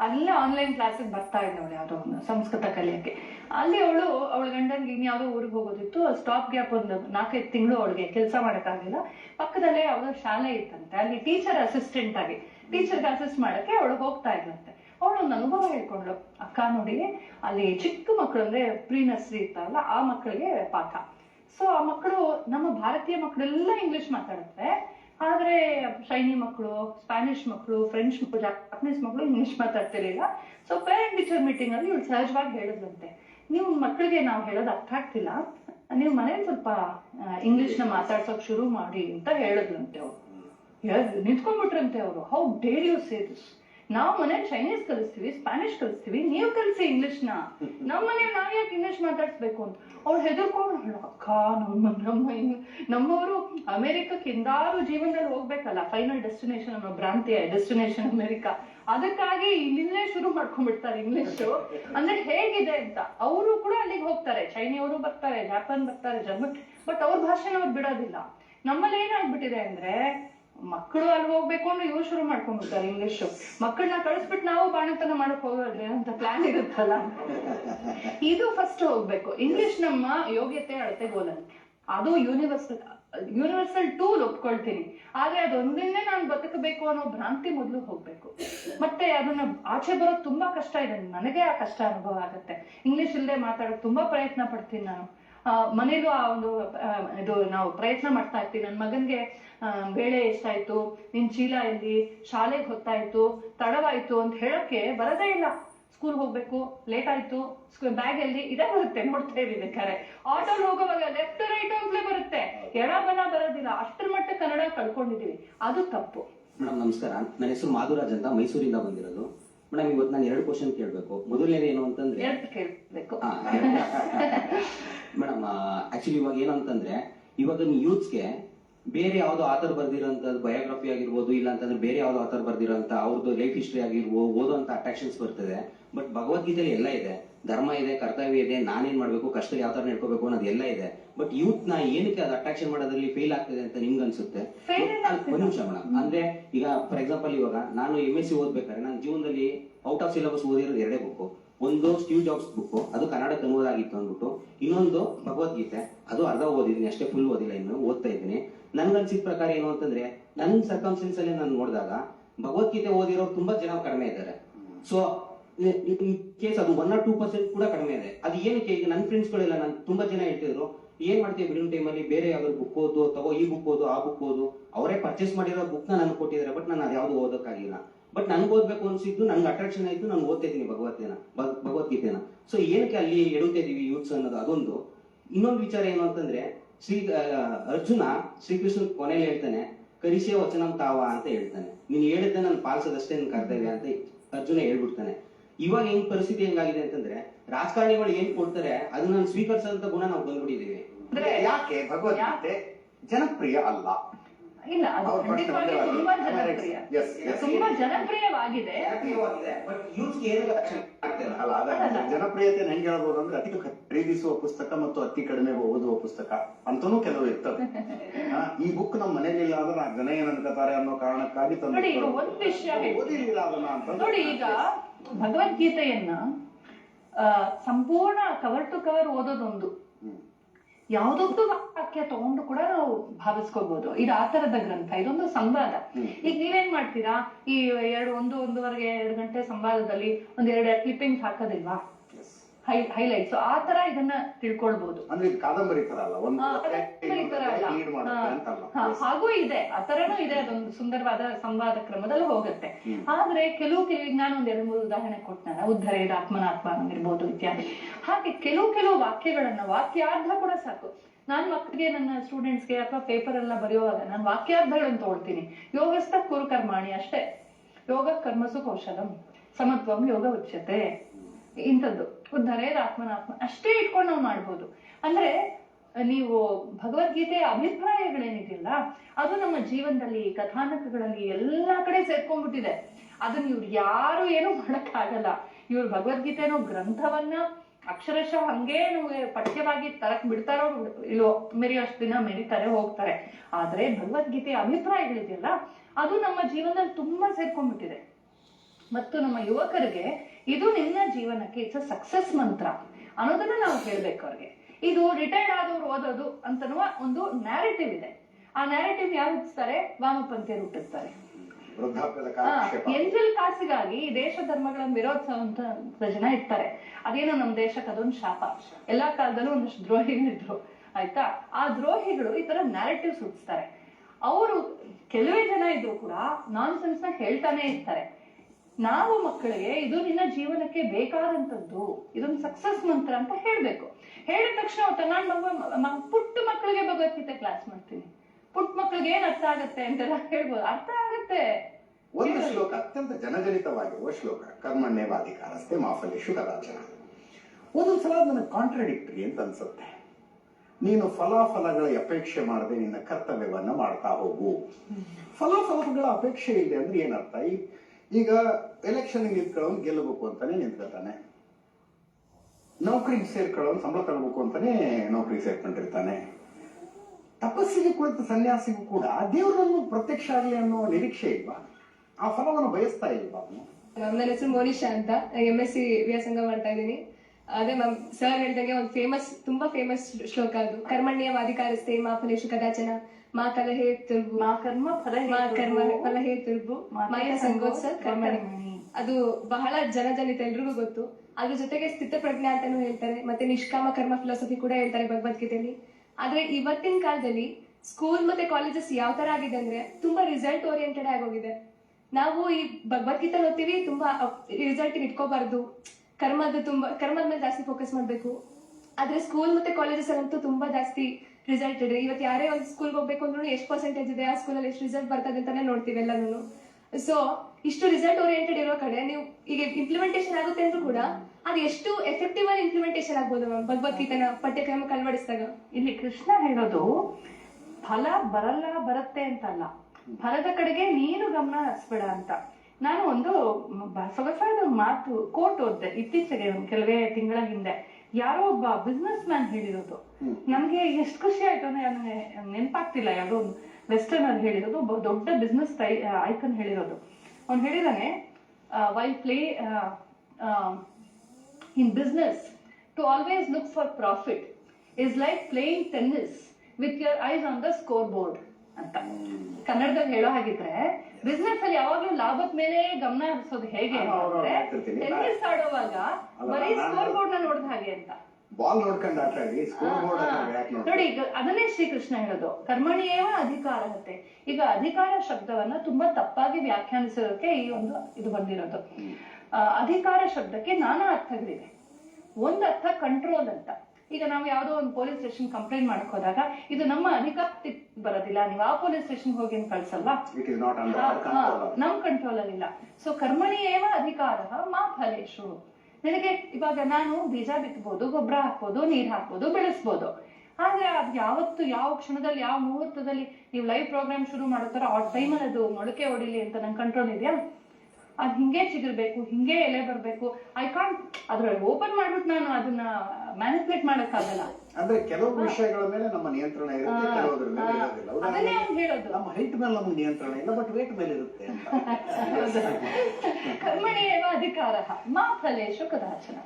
ಅಲ್ಲೇ ಆನ್ಲೈನ್ ಕ್ಲಾಸಿಗೆ ಬರ್ತಾ ಇದ್ದವಳು ಯಾವುದೋ ಒಂದು ಸಂಸ್ಕೃತ ಕಲಿಯಕ್ಕೆ. ಅಲ್ಲಿ ಅವಳು, ಅವಳ ಗಂಡನ್ಗೆ ಇನ್ಯಾವುದೋ ಊರಿಗೆ ಹೋಗೋದಿತ್ತು. ಸ್ಟಾಪ್ ಗ್ಯಾಪ್ ಒಂದು ನಾಲ್ಕೈದು ತಿಂಗಳು ಅವಳಿಗೆ ಕೆಲಸ ಮಾಡೋಕ್ಕಾಗಿಲ್ಲ ಪಕ್ಕದಲ್ಲೇ ಯಾವ್ದೋ ಶಾಲೆ ಇತ್ತಂತೆ. ಅಲ್ಲಿ ಟೀಚರ್ ಅಸಿಸ್ಟೆಂಟ್ ಆಗಿ ಟೀಚರ್ಗೆ ಅಸಿಸ್ಟ್ ಮಾಡಕ್ಕೆ ಅವಳು ಹೋಗ್ತಾ ಇದ್ಲಂತೆ ಅವಳು ಒಂದು ಅನುಭವ ಹೇಳ್ಕೊಂಡ್ಳು. ಅಕ್ಕ ನೋಡಿ, ಅಲ್ಲಿ ಚಿಕ್ಕ ಮಕ್ಕಳು ಅಂದ್ರೆ ಪ್ರೀ ನರ್ಸರಿ ಇರ್ತಾರಲ್ಲ, ಆ ಮಕ್ಕಳಿಗೆ ಪಾಠ. ಸೊ ಆ ಮಕ್ಕಳು, ನಮ್ಮ ಭಾರತೀಯ ಮಕ್ಕಳೆಲ್ಲ ಇಂಗ್ಲಿಷ್ ಮಾತಾಡುತ್ತೆ. ಆದ್ರೆ, ಶೈನಿ ಮಕ್ಕಳು, ಸ್ಪ್ಯಾನಿಷ್ ಮಕ್ಕಳು, ಫ್ರೆಂಚ್ ಮಕ್ಕಳು, ಜಾಪನೀಸ್ ಮಕ್ಕಳು ಇಂಗ್ಲಿಷ್ ಮಾತಾಡ್ತಿರ್ಲಿಲ್ಲ. ಸೊ ಪೇರೆಂಟ್ ಟೀಚರ್ ಮೀಟಿಂಗ್ ಅಲ್ಲಿ ಇವಳು ಸಹಜವಾಗಿ ಹೇಳಿದ್ರಂತೆ ನೀವು ಮಕ್ಕಳಿಗೆ ನಾವು ಹೇಳೋದು ಅರ್ಥ ಆಗ್ತಿಲ್ಲ. ನೀವು ಮನೇಲಿ ಸ್ವಲ್ಪ ಇಂಗ್ಲಿಷ್ನ ಮಾತಾಡ್ಸೋಕ್ ಶುರು ಮಾಡಿ ಅಂತ ಹೇಳಿದ್ರಂತೆ ಅವ್ರು ನಿಂತ್ಕೊಂಡ್ಬಿಟ್ರಂತೆ ಅವರು. How dare you say this ನಾವು ಮನೆ ಚೈನೀಸ್ ಕಲಿಸ್ತೀವಿ ಸ್ಪ್ಯಾನಿಷ್ ಕಲಿಸ್ತೀವಿ, ನೀವು ಕಲಿಸಿ ಇಂಗ್ಲಿಷ್ನ ನಮ್ಮ ಮನೆ ನಾವ್ ಯಾಕೆ ಇಂಗ್ಲಿಷ್ ಮಾತಾಡ್ಸ್ಬೇಕು ಅಂತ? ಅವ್ಳು ಹೆದರ್ಕೊಂಡು ಅಕ್ಕ ನಮ್ಮ ನಮ್ಮ ನಮ್ಮವರು ಅಮೆರಿಕಕ್ಕೆ ಎಂದಾರು ಜೀವನದಲ್ಲಿ ಹೋಗ್ಬೇಕಲ್ಲ ಫೈನಲ್ ಡೆಸ್ಟಿನೇಷನ್ ಅನ್ನೋ ಭ್ರಾಂತಿಯ ಡೆಸ್ಟಿನೇಷನ್ ಅಮೆರಿಕ. ಅದಕ್ಕಾಗಿ ಇಲ್ಲಿಂದಲೇ ಶುರು ಮಾಡ್ಕೊಂಡ್ಬಿಡ್ತಾರೆ ಇಂಗ್ಲಿಷ್ ಅಂದ್ರೆ ಹೇಗಿದೆ ಅಂತ, ಅವರು ಕೂಡ ಅಲ್ಲಿಗೆ ಹೋಗ್ತಾರೆ. ಚೈನಿಯವರು ಬರ್ತಾರೆ ಜಪಾನ್ ಬರ್ತಾರೆ ಜರ್ಮನ್ ಬಟ್ ಅವ್ರ ಭಾಷೆನ ಅವ್ರು ಬಿಡೋದಿಲ್ಲ. ನಮ್ಮಲ್ಲಿ ಏನಾಗ್ಬಿಟ್ಟಿದೆ ಅಂದ್ರೆ ಮಕ್ಕಳು ಅಲ್ಲಿ ಹೋಗ್ಬೇಕು ಅಂದ್ರೆ ಇವ್ರು ಶುರು ಮಾಡ್ಕೊಂಡ್ಬಿಡ್ತಾರೆ ಇಂಗ್ಲಿಷ್ ಮಕ್ಕಳನ್ನ ಕಳಿಸ್ಬಿಟ್ಟು ನಾವು ಬಾಣತನ ಮಾಡಕ್ ಹೋಗೋದ್ರೆ ಅಂತ ಪ್ಲಾನ್ ಇರುತ್ತಲ್ಲ? ಇದು ಫಸ್ಟ್ ಹೋಗ್ಬೇಕು. ಇಂಗ್ಲಿಷ್ ನಮ್ಮ ಯೋಗ್ಯತೆ ಅಳತೆ ಗೋಲನ್ ಅದು ಯೂನಿವರ್ಸಲ್ ಯೂನಿವರ್ಸಲ್ ಟೂಲ್ ಒಪ್ಕೊಳ್ತೀನಿ. ಆದ್ರೆ ಅದೊಂದನ್ನೇ ನಾನು ಬದುಕಬೇಕು ಅನ್ನೋ ಭ್ರಾಂತಿ ಮೊದಲು ಹೋಗ್ಬೇಕು. ಮತ್ತೆ ಅದನ್ನ ಆಚೆ ಬರೋದು ತುಂಬಾ ಕಷ್ಟ ಇದೆ. ನನಗೆ ಆ ಕಷ್ಟ ಅನುಭವ ಆಗುತ್ತೆ. ಇಂಗ್ಲಿಷ್ ಇಲ್ಲದೆ ಮಾತಾಡೋಕೆ ತುಂಬಾ ಪ್ರಯತ್ನ ಪಡ್ತೀನಿ ನಾನು. ಆ, ಮನೇಲೂ ಆ ಒಂದು ಇದು ನಾವು ಪ್ರಯತ್ನ ಮಾಡ್ತಾ ಇರ್ತೀವಿ. ನನ್ನ ಮಗನ್ಗೆ ಬೇಳೆ ಎಷ್ಟಾಯ್ತು? ನಿನ್ ಚೀಲ ಎಲ್ಲಿ? ಶಾಲೆಗೆ ಹೊತ್ತಾಯ್ತು? ತಡವಾಯ್ತು ಅಂತ ಹೇಳಕ್ಕೆ ಬರದೇ ಇಲ್ಲ. ಸ್ಕೂಲ್ ಹೋಗ್ಬೇಕು ಲೇಟ್ ಆಯ್ತು. ಬ್ಯಾಗ್ ಅಲ್ಲಿ ಇದೇ ಬರುತ್ತೆ ನೋಡ್ತಾ ಇದ್ದೀವಿ ಬೇಕಾರೆ ಆಟೋಲ್ ಹೋಗೋವಾಗ ಲೆಫ್ಟ್ ರೈಟ್ ಹೋಗ್ಲೇ ಬರುತ್ತೆ. ಎಡ ಬಲ ಬರೋದಿಲ್ಲ. ಅಷ್ಟರ ಮಟ್ಟ ಕನ್ನಡ ಕಳ್ಕೊಂಡಿದೀವಿ. ಅದು ತಪ್ಪು. ಮೇಡಮ್ ನಮಸ್ಕಾರ. ನನ್ನ ಹೆಸರು ಮಾಧುರಾಜ್ ಅಂತ ಮೈಸೂರಿಂದ ಬಂದಿರೋದು. ಮೇಡಮ್ ಇವತ್ತು ನಾನು ಎರಡು ಕ್ವಶನ್ ಕೇಳಬೇಕು. ಮೊದಲನೇ ಏನು ಅಂತಂದ್ರೆ ಕೇಳಬೇಕು. ಮೇಡಮ್ ಆಕ್ಚುಲಿ ಇವಾಗ ಏನು ಅಂತಂದ್ರೆ ಇವಾಗ ಯೂತ್ಸ್ಗೆ ಬೇರೆ ಯಾವ್ದೋ ಆತರ್ ಬರ್ದಿರೋಂಥದ್ದು ಬಯೋಗ್ರಫಿ ಆಗಿರ್ಬೋದು ಇಲ್ಲ ಅಂತಂದ್ರೆ ಬೇರೆ ಯಾವ್ದೋ ಆತರ್ ಬರ್ದಿರೋಂಥ ಅವ್ರದ್ದು ಲೈಫ್ ಹಿಸ್ಟ್ರಿ ಆಗಿರ್ಬೋದು ಓದೋಂಥ ಅಟ್ರಾಕ್ಷನ್ಸ್ ಬರ್ತದೆ. ಬಟ್ ಭಗವದ್ಗೀತೆಯಲ್ಲಿ ಎಲ್ಲ ಇದೆ. ಧರ್ಮ ಇದೆ ಕರ್ತವ್ಯ ಇದೆ ನಾನೇನ್ ಮಾಡ್ಬೇಕು ಕಷ್ಟ ಯಾವ ತರ ನಡ್ಕೋಬೇಕು ಅನ್ನೋದು ಎಲ್ಲ ಇದೆ. ಬಟ್ ಯೂತ್ನ ಏನಕ್ಕೆ ಅದು ಅಟ್ರಾಕ್ಷನ್ ಮಾಡೋದ್ರಲ್ಲಿ ಫೇಲ್ ಆಗ್ತದೆ ಅಂತ ನಿಮ್ಗೆ ಅನ್ಸುತ್ತೆ. ಒಂದ್ ನಿಮಿಷ ಮೇಡಮ್ ಅಂದ್ರೆ ಈಗ ಫಾರ್ ಎಕ್ಸಾಂಪಲ್ ಇವಾಗ ನಾನು ಎಂ ಎಸ್ ಸಿ ಓದ್ಬೇಕಾದ್ರೆ ನನ್ನ ಜೀವನದಲ್ಲಿ ಔಟ್ ಆಫ್ ಸಿಲೆಬಸ್ ಓದಿರೋದು ಎರಡೇ ಬುಕ್ ಒಂದು ಸ್ಟೀವ್ ಜಾಬ್ಸ್ ಬುಕ್ ಅದು ಕನ್ನಡಕ್ಕೆ ಅನುವಾದ ಆಗಿತ್ತು ಅಂದ್ಬಿಟ್ಟು. ಇನ್ನೊಂದು ಭಗವದ್ಗೀತೆ ಅದು ಅರ್ಧ ಓದಿದ್ದೀನಿ ಅಷ್ಟೇ ಫುಲ್ ಓದಿಲ್ಲ ಇನ್ನು ಓದ್ತಾ ಇದ್ದೀನಿ. ನನ್ಗನ್ಸಿದ ಪ್ರಕಾರ ಏನು ಅಂತಂದ್ರೆ ನನ್ನ ಸರ್ಕಮ್ಸ್ಟೆನ್ಸ್ ಅಲ್ಲಿ ನಾನು ನೋಡಿದಾಗ, ಭಗವದ್ಗೀತೆ ಓದಿರೋ ತುಂಬಾ ಜನ ಕಡಿಮೆ ಇದ್ದಾರೆ. ಸೊ ಕೇಸ್ ಅದು ಒನ್ ಆರ್ ಟೂ ಪರ್ಸೆಂಟ್ ಕೂಡ ಕಡಿಮೆ ಇದೆ. ಅದು ಏನಕ್ಕೆ ಈಗ ನನ್ನ ಫ್ರೆಂಡ್ಸ್ ಗಳೆಲ್ಲ ನಾನು ತುಂಬಾ ಜನ ಹೇಳ್ತಿದ್ರು, ಏನ್ ಮಾಡ್ತೀವಿ ಬಿಡುವ ಟೈಮಲ್ಲಿ ಬೇರೆ ಯಾವ್ದಾದ್ರು ಬುಕ್ ಓದು, ತಗೋ ಈ ಬುಕ್ ಓದು, ಆ ಬುಕ್ ಓದು. ಅವರೇ ಪರ್ಚೇಸ್ ಮಾಡಿರೋ ಬುಕ್ನ ನನಗೆ ಕೊಟ್ಟಿದ್ದಾರೆ ಬಟ್ ನಾನು ಅದ್ಯಾವ್ದು ಓದಕ್ಕಾಗಿಲ್ಲ. ಬಟ್ ನನ್ಗೆ ಓದ್ಬೇಕು ಅನ್ಸಿದ್ದು ನನ್ಗೆ ಅಟ್ರಾಕ್ಷನ್ ಆಯ್ತು, ನಾನು ಓದ್ತಾ ಇದ್ದೀನಿ ಭಗವದ್ಗೀತೆನ ಭಗ್- ಭಗವದ್ಗೀತೆನ. ಸೊ ಏನಕ್ಕೆ ಅಲ್ಲಿ ಎಡುತ್ತಾ ಯೂತ್ಸ್ ಅನ್ನೋದು ಅದೊಂದು. ಇನ್ನೊಂದು ವಿಚಾರ ಏನು ಅಂತಂದ್ರೆ ಶ್ರೀ ಅರ್ಜುನ ಶ್ರೀಕೃಷ್ಣ ಕೊನೆಯಲ್ಲಿ ಹೇಳ್ತಾನೆ, ಕರಿಸೇ ವಚನಂ ತಾವ ಅಂತ ಹೇಳ್ತಾನೆ. ನೀನು ಹೇಳಿದ್ದ ನಾನು ಪಾಲಿಸದಷ್ಟೇ ನನ್ನ ಕರ್ತವ್ಯ ಅಂತ ಅರ್ಜುನ ಹೇಳ್ಬಿಡ್ತಾನೆ. ಇವಾಗ ಹೆಂಗ್ ಪರಿಸ್ಥಿತಿ ಹೆಂಗಾಗಿದೆ ಅಂತಂದ್ರೆ, ರಾಜಕಾರಣಿಗಳು ಏನ್ ಕೊಡ್ತಾರೆ, ಅದನ್ನ ನಾನು ಸ್ವೀಕರಿಸೋಂತ ಗುಣ ನಾವು ಬಂದ್ಬಿಟ್ಟಿದೀವಿ ಅಂದ್ರೆ ಯಾಕೆ ಭಗವದ್ಗೀತೆ ಜನಪ್ರಿಯ ಅಲ್ಲ? ಇಲ್ಲ ಅದು ಖಂಡಿತವಾಗಿ ತುಂಬಾ ಆಗಿದೆ. ಜನಪ್ರಿಯ. ತುಂಬಾ ಜನಪ್ರಿಯವಾಗಿದೆ. ಜನಪ್ರಿಯತೆ ಹೆಂಗ್ ಹೇಳ್ಬೋದು ಅಂದ್ರೆ ಅತಿ ಖರೀದಿಸುವ ಪುಸ್ತಕ ಮತ್ತು ಅತಿ ಕಡಿಮೆ ಓದುವ ಪುಸ್ತಕ ಅಂತನೂ ಕೆಲವು ಇರ್ತದೆ [LAUGHS] ಆ, ಈ ಬುಕ್ ನಮ್ಮ ಮನೇಲಿ ಇಲ್ಲ ಅಂದ್ರೆ ನಾಲ್ಕು ಜನ ಏನ್ ಅನ್ಕೋತಾರೆ ಅನ್ನೋ ಕಾರಣಕ್ಕಾಗಿ ತಂದು ಒಂದ್ ವಿಷಯ ಓದಿರ್ಲಿಲ್ಲ ಅದನ್ನ ಅಂತಂದ್ರೆ ನೋಡಿ ಈಗ ಭಗವದ್ಗೀತೆಯನ್ನ ಸಂಪೂರ್ಣ ಕವರ್ ಟು ಕವರ್ ಓದೋದೊಂದು. ಯಾವ್ದೊಂದು ವಾಕ್ಯ ತಗೊಂಡು ಕೂಡ ನಾವು ಭಾವಿಸ್ಕೋಬಹುದು ಇದು ಆ ತರದ ಗ್ರಂಥ ಇದೊಂದು ಸಂವಾದ. ಈಗ ನೀವೇನ್ ಮಾಡ್ತೀರಾ? ಈ ಎರಡು ಒಂದು ಒಂದೂವರೆಗೆ ಎರಡು ಗಂಟೆ ಸಂವಾದದಲ್ಲಿ ಒಂದ್ ಎರಡು ಕ್ಲಿಪ್ಪಿಂಗ್ಸ್ ಹಾಕೋದಿಲ್ವಾ? Yes. ಹೈಲೈಟ್ ಹೈಲೈಟ್ಸ್ ಆ ತರ ಇದನ್ನ ತಿಳ್ಕೊಳ್ಬಹುದು ಅಂದ್ರೆ ಇದು ಕಾದಂಬರಿ ತರ ಅಲ್ಲ ಒಂದು ಕಾದಂಬರಿ ತರ ಹಾ, ಹಾಗೂ ಇದೆ. ಆ ತರನೂ ಇದೆ. ಅದೊಂದು ಸುಂದರವಾದ ಸಂವಾದ ಕ್ರಮದಲ್ಲಿ ಹೋಗುತ್ತೆ. ಆದ್ರೆ ಕೆಲವು ಕೆಲವು ನಾನು ಒಂದ್ ಎರಡು ಮೂರು ಉದಾಹರಣೆ ಕೊಟ್ಟನಲ್ಲ ಉದ್ಧರೇದ ಆತ್ಮನಾತ್ಮ ಅಂದಿರ್ಬೋದು ಇತ್ಯಾದಿ. ಹಾಗೆ ಕೆಲವು ಕೆಲವು ವಾಕ್ಯಗಳನ್ನ ವಾಕ್ಯಾರ್ಧ ಕೂಡ ಸಾಕು. ನಾನ್ ಮಕ್ಕಳಿಗೆ ನನ್ನ ಸ್ಟೂಡೆಂಟ್ಸ್ಗೆ ಅಥವಾ ಪೇಪರ್ ಎಲ್ಲ ಬರೆಯುವಾಗ ನಾನು ವಾಕ್ಯಾರ್ಧಗಳನ್ನು ತಗೊಳ್ತೀನಿ ಯೋಗಸ್ಥ ಕುರು ಕರ್ಮಾಣಿ ಅಷ್ಟೇ. ಯೋಗ ಕರ್ಮಸು ಕೌಶಲಂ. ಸಮತ್ವಂ ಯೋಗ ಉಚ್ಯತೆ. ಇಂಥದ್ದು. ಉದ್ಧರೇದ ಆತ್ಮನಾತ್ಮ ಅಷ್ಟೇ ಇಟ್ಕೊಂಡು ನಾವು ಮಾಡ್ಬೋದು. ಅಂದ್ರೆ, ನೀವು ಭಗವದ್ಗೀತೆಯ ಅಭಿಪ್ರಾಯಗಳೇನಿದೆಯಲ್ಲ, ಅದು ನಮ್ಮ ಜೀವನದಲ್ಲಿ ಕಥಾನಕಗಳಲ್ಲಿ ಎಲ್ಲಾ ಕಡೆ ಸೇರ್ಕೊಂಡ್ಬಿಟ್ಟಿದೆ. ಅದನ್ನ ಇವ್ರು ಯಾರು ಏನು ಮಾಡಕ್ಕಾಗಲ್ಲ. ಇವ್ರು ಭಗವದ್ಗೀತೆ ಅನ್ನೋ ಗ್ರಂಥವನ್ನ ಅಕ್ಷರಶಃ ಹಂಗೆ ನಮಗೆ ಪಠ್ಯವಾಗಿ ತರಕ್ ಬಿಡ್ತಾರೋ ಇಲ್ವೋ ಮೆರೆಯೋಷ್ಟು ದಿನ ಮೆರಿತಾರೆ, ಹೋಗ್ತಾರೆ. ಆದ್ರೆ ಭಗವದ್ಗೀತೆಯ ಅಭಿಪ್ರಾಯಗಳಿದೆಯಲ್ಲ, ಅದು ನಮ್ಮ ಜೀವನದಲ್ಲಿ ತುಂಬಾ ಸೇರ್ಕೊಂಡ್ಬಿಟ್ಟಿದೆ. ಮತ್ತು ನಮ್ಮ ಯುವಕರಿಗೆ ಇದು ನಿನ್ನ ಜೀವನಕ್ಕೆ ಇಟ್ಸ್ ಸಕ್ಸಸ್ ಮಂತ್ರ ಅನ್ನೋದನ್ನ ನಾವು ಹೇಳ್ಬೇಕು ಅವ್ರಿಗೆ. ಇದು ರಿಟೈರ್ಡ್ ಆದವ್ರು ಓದೋದು ಅಂತನ್ನುವ ಒಂದು ನ್ಯಾರೇಟಿವ್ ಇದೆ. ಆ ನ್ಯಾರೇಟಿವ್ ಯಾರು ಹುಟ್ಟಿಸ್ತಾರೆ ವಾಮಪಂಥೀಯರು ಹುಟ್ಟಿಸ್ತಾರೆ ಎಂಜಲ್ ಕಾಸಿಗಾಗಿ ದೇಶ ಧರ್ಮಗಳನ್ನು ವಿರೋಧಿಸುವಂತ ಜನ ಇರ್ತಾರೆ. ಅದೇನೋ ನಮ್ ದೇಶಕ್ಕೆ ಅದೊಂದು ಶಾಪ. ಎಲ್ಲಾ ಕಾಲದಲ್ಲೂ ಒಂದಷ್ಟು ದ್ರೋಹಿಗಳಿದ್ರು ಆಯ್ತಾ? ಆ ದ್ರೋಹಿಗಳು ಈ ತರ ನ್ಯಾರೇಟಿವ್ಸ್ ಹುಟ್ಟಿಸ್ತಾರೆ ಅವರು ಕೆಲವೇ ಜನ ಇದ್ರು ಕೂಡ ನಾನ್ ಸೆನ್ಸ್ನ ಹೇಳ್ತಾನೆ ಇರ್ತಾರೆ. ನಾವು ಮಕ್ಕಳಿಗೆ ಇದು ನಿನ್ನ ಜೀವನಕ್ಕೆ ಬೇಕಾದಂಥದ್ದು. ಇದೊಂದು ಸಕ್ಸಸ್ ಮಂತ್ರ ಅಂತ ಹೇಳ್ಬೇಕು. ಹೇಳಿದ ತಕ್ಷಣ ತಗೊಂಡ್ ಪುಟ್ಟ ಮಕ್ಕಳಿಗೆ ಭಗವದ್ಗೀತೆ ಕ್ಲಾಸ್ ಮಾಡ್ತೀನಿ. ಪುಟ್ಟ ಮಕ್ಕಳಿಗೆ ಏನ್ ಅರ್ಥ ಆಗತ್ತೆ ಅಂತೆಲ್ಲ ಹೇಳ್ಬೋದು. ಅರ್ಥ ಆಗತ್ತೆ. ಒಂದು ಶ್ಲೋಕ ಅತ್ಯಂತ ಜನಜನಿತವಾಗಿರುವ ಶ್ಲೋಕ ಕರ್ಮಣ್ಯವಾಧಿಕಾರಸ್ಥೆ ಮಾಫಲೇಶು ಕದಾಚನ ಒಂದೊಂದ್ಸಲ ಸಲ ನನಗೆ ಕಾಂಟ್ರಡಿಕ್ಟರಿ ಅಂತ ಅನ್ಸುತ್ತೆ. ನೀನು ಫಲಾಫಲಗಳ ಅಪೇಕ್ಷೆ ಮಾಡದೆ ನಿನ್ನ ಕರ್ತವ್ಯವನ್ನ ಮಾಡ್ತಾ ಹೋಗು. ಫಲಾಫಲಗಳ ಅಪೇಕ್ಷೆ ಇದೆ ಅಂದ್ರೆ ಏನರ್ಥ? ಈ- ಈಗ ಎಲೆಕ್ಷನ್ ನಿಂತ್ಕೊಳ್ಳೋನ್ ಗೆಲ್ಲಬೇಕು ಅಂತಾನೆ ನಿಂತ್ಕೊಳ್ತಾನೆ. ನೌಕರಿಗೆ ಸೇರ್ಕೊಳ್ಳೋನ್ ಸಂಬಳ ತಗೋಬೇಕು ಅಂತಾನೆ ನೌಕರಿಗೆ ಸೇರ್ಕೊಂಡಿರ್ತಾನೆ. ತಪಸ್ಸಿಗೆ ಕುಳಿತ ಸನ್ಯಾಸಿಗೂ ಕೂಡ ದೇವರನ್ನು ಪ್ರತ್ಯಕ್ಷ ಆಗಲಿ ಅನ್ನೋ ನಿರೀಕ್ಷೆ ಇಲ್ವಾ? ಆ ಫಲವನ್ನು ಬಯಸ್ತಾ ಇಲ್ವಾ ನನ್ನ ಹೆಸರು ಮೋನಿಶಾ ಅಂತ. ಎಂ ಎಸ್ ಸಿ ವ್ಯಾಸಂಗ ಮಾಡ್ತಾ ಇದ್ದೀನಿ. ಅದೇ ಮ್ಯಾಮ್ ಸರ್ ಹೇಳಿದಂಗೆ ಒಂದು ಫೇಮಸ್ ತುಂಬಾ ಫೇಮಸ್ ಶ್ಲೋಕ ಅದು. ಕರ್ಮಣ್ಯವಾಧಿಕಾರಸ್ಥೆ ಮಾ ಫಲೇಶು ಕದಾಚನ. ಮಾ ಕಲಹೇ ತುರ್ಬು ಮಾ ಕರ್ಮ ಫಲ ಮಾ ಕರ್ಮ ಫಲಹೇ ತುರ್ಬು ಮಾತೆಯ ಮಾಯ ಸಂಗೋತ್ಸವ ಕರ್ಮಣಿ ಕರ್ಮಣಿ. ಅದು ಬಹಳ ಜನಜನಿತ ಎಲ್ರಿಗೂ ಗೊತ್ತು. ಅದ್ರ ಜೊತೆಗೆ ಸ್ಥಿತ ಪ್ರಜ್ಞೆ ಅಂತಾನು ಹೇಳ್ತಾರೆ. ಮತ್ತೆ ನಿಷ್ಕಾಮ ಕರ್ಮ ಫಿಲಾಸಫಿ ಕೂಡ ಹೇಳ್ತಾರೆ ಭಗವದ್ಗೀತೆಯಲ್ಲಿ ಆದ್ರೆ ಇವತ್ತಿನ ಕಾಲದಲ್ಲಿ ಸ್ಕೂಲ್ ಮತ್ತೆ ಕಾಲೇಜಸ್ ಯಾವ ತರ ಆಗಿದೆ ಅಂದ್ರೆ ತುಂಬಾ ರಿಸಲ್ಟ್ ಓರಿಯೆಂಟೆಡ್ ಆಗೋಗಿದೆ ನಾವು ಈ ಭಗವದ್ಗೀತೆ ಓದ್ತೀವಿ ತುಂಬಾ ರಿಸಲ್ಟ್ ಇಟ್ಕೋಬಾರ್ದು. ಕರ್ಮದ ತುಂಬಾ ಕರ್ಮದ ಮೇಲೆ ಜಾಸ್ತಿ ಫೋಕಸ್ ಮಾಡ್ಬೇಕು. ಆದ್ರೆ ಸ್ಕೂಲ್ ಮತ್ತೆ ಕಾಲೇಜಸ್ ಅಲ್ಲಂತೂ ತುಂಬಾ ಜಾಸ್ತಿ ರಿಸಲ್ಟ್ ಇವತ್ತು ಯಾರೇ ಒಂದು ಸ್ಕೂಲ್ಗೆ ಹೋಗ್ಬೇಕು ಅಂದ್ರೂ ಎಷ್ಟು ಪರ್ಸೆಂಟೇಜ್ ಇದೆ? ಆ ಸ್ಕೂಲಲ್ಲಿ ಎಷ್ಟು ರಿಸಲ್ಟ್ ಬರ್ತದೆ ಅಂತಾನೆ ನೋಡ್ತೀವಿ ಎಲ್ಲರೂ ಸೊ ಇಷ್ಟು ರಿಸಲ್ಟ್ ಓರಿಯೆಂಟೆಡ್ ಇರೋ ಕಡೆ ನೀವು ಈಗ ಇಂಪ್ಲಿಮೆಂಟೇಷನ್ ಆಗುತ್ತೆ ಅಂದ್ರೂ ಕೂಡ ಅದು ಎಷ್ಟು ಎಫೆಕ್ಟಿವ್ ಆಗಿ ಇಂಪ್ಲಿಮೆಂಟೇಷನ್ ಆಗ್ಬೋದು ಮ್ಯಾಮ್ ಭಗವದ್ಗೀತನ ಪಠ್ಯಕ್ರಮಕ್ಕೆ ಅಳವಡಿಸಿದಾಗ. ಇಲ್ಲಿ ಕೃಷ್ಣ ಹೇಳೋದು, ಫಲ ಬರಲ್ಲ ಬರುತ್ತೆ ಅಂತಲ್ಲ. ಫಲದ ಕಡೆಗೆ ನೀನು ಗಮನ ಹರಿಸ್ಬೇಡ ಅಂತ. ನಾನು ಒಂದು ಬಸವಸದ ಮಾತು ಕೋಟ್ ಓದ್ದೆ ಇತ್ತೀಚೆಗೆ, ಒಂದು ಕೆಲವೇ ತಿಂಗಳ ಹಿಂದೆ. ಯಾರೋ ಒಬ್ಬ ಬಿಸ್ನೆಸ್ ಮ್ಯಾನ್ ಹೇಳಿರೋದು ನನ್ಗೆ ಎಷ್ಟು ಖುಷಿ ಆಯ್ತು ಅಂದ್ರೆ ನನಗೆ ನೆನಪಾಗ್ತಿಲ್ಲ ಯಾವುದೋ ಒಂದು ವೆಸ್ಟರ್ನ್ ಅಲ್ಲಿ ಹೇಳಿರೋದು ಒಬ್ಬ ದೊಡ್ಡ ಬಿಸ್ನೆಸ್ ಐಕನ್ ಹೇಳಿರೋದು. ಅವ್ನು ಹೇಳಿದಾನೆ why play in business to always look for profit is like playing tennis with your eyes on the score board ಅಂತ. ಕನ್ನಡದಲ್ಲಿ ಹೇಳೋ ಹಾಗಿದ್ರೆ ಬಿಸ್ನೆಸ್ ಅಲ್ಲಿ ಯಾವಾಗ್ಲೂ ಲಾಭದ ಮೇಲೆ ಗಮನ ಹರಿಸೋದು ಹೇಗೆ ಅಂತಂದ್ರೆ. ಟೆನ್ನಿಸ್ ಆಡುವಾಗ ಬರೀ ಸ್ಕೋರ್ ಬೋರ್ಡ್ನ ನೋಡಿದ ಹಾಗೆ ಅಂತ. ಬಾಲ್ ನೋಡ್ಕೊಂಡು ಆಟ ಆಡಿ ಸ್ಕೋರ್ ಬೋರ್ಡ್ ಹಾ, ನೋಡಿ ಈಗ ಅದನ್ನೇ ಶ್ರೀಕೃಷ್ಣ ಹೇಳೋದು. ಕರ್ಮಣಿಯೇವ ಅಧಿಕಾರ ಹತ್ತೆ ಈಗ ಅಧಿಕಾರ ಶಬ್ದವನ್ನ ತುಂಬಾ ತಪ್ಪಾಗಿ ವ್ಯಾಖ್ಯಾನಿಸೋದಕ್ಕೆ ಈ ಒಂದು ಇದು ಬಂದಿರೋದು. ಅಧಿಕಾರ ಶಬ್ದಕ್ಕೆ ನಾನಾ ಅರ್ಥಗಳಿವೆ. ಒಂದರ್ಥ ಅರ್ಥ ಕಂಟ್ರೋಲ್ ಅಂತ. ಈಗ ನಾವು ಯಾವುದೋ ಒಂದು ಪೊಲೀಸ್ ಸ್ಟೇಷನ್ ಕಂಪ್ಲೇಂಟ್ ಮಾಡಕ್ ಹೋದಾಗ ಇದು ನಮ್ಮ ಅಧಿಕಾರಿ ಬರೋದಿಲ್ಲ. ನೀವು ಆ ಪೊಲೀಸ್ ಸ್ಟೇಷನ್ ಹೋಗಿ ಕಳ್ಸಲ್ವಾ? ನಮ್ ಕಂಟ್ರೋಲ್ ಅಲ್ಲಿ ಇಲ್ಲ. ಸೊ ಕರ್ಮಣಿ ಏವ ಅಧಿಕಾರ ಮಾ ಫಲೇಶು. ನನಗೆ ಇವಾಗ ನಾನು ಬೀಜ ಬಿತ್ತಬಹುದು ಗೊಬ್ಬರ ಹಾಕ್ಬೋದು ನೀರ್ ಹಾಕ್ಬೋದು ಬೆಳೆಸ್ಬೋದು. ಆದ್ರೆ ಅದ್ ಯಾವತ್ತು ಯಾವ ಕ್ಷಣದಲ್ಲಿ ಯಾವ ಮುಹೂರ್ತದಲ್ಲಿ ನೀವು ಲೈವ್ ಪ್ರೋಗ್ರಾಮ್ ಶುರು ಮಾಡುತ್ತಾರೋ ತರ ಆ ಟೈಮಲ್ಲಿ ಅದು ಮೊಳಕೆ ಹೊಡಿಲಿ ಅಂತ ನಂಗೆ ಕಂಟ್ರೋಲ್ ಇದೆಯಾ? ಅದ್ ಹಿಂಗೆ ಚಿಗುರ್ಬೇಕು ಹಿಂಗೆ ಎಲೆ ಬರ್ಬೇಕು. ಐ ಕಾಂಟ್ ಅದ್ರಲ್ಲಿ ಓಪನ್ ಮಾಡ್ಬಿಟ್ಟು ನಾನು ಅದನ್ನ ಮ್ಯಾನಿಪುಲೇಟ್ ಮಾಡಕ್ಕಾಗಲ್ಲ. ಅಂದ್ರೆ ಕೆಲವು ವಿಷಯಗಳ ಮೇಲೆ ನಮ್ಮ ನಿಯಂತ್ರಣ ಇರುತ್ತೆ ಕೆಲವು ಕೆಲವುದ್ರ ಮೇಲೆ. ಇರೋದಿಲ್ಲ. ಅದನ್ನೇ ಅವ್ನು ಹೇಳೋದು. ನಮ್ಮ ಹೈಟ್ ಮೇಲೆ ನಮ್ಗೆ ನಿಯಂತ್ರಣ ಇಲ್ಲ ಬಟ್ ವೇಟ್ ಮೇಲೆ ಇರುತ್ತೆ ಅಂತ. ಕರ್ಮಣಿ ಏವ ಅಧಿಕಾರ ಮಾ ಫಲೇಶು ಕದಾಚನ.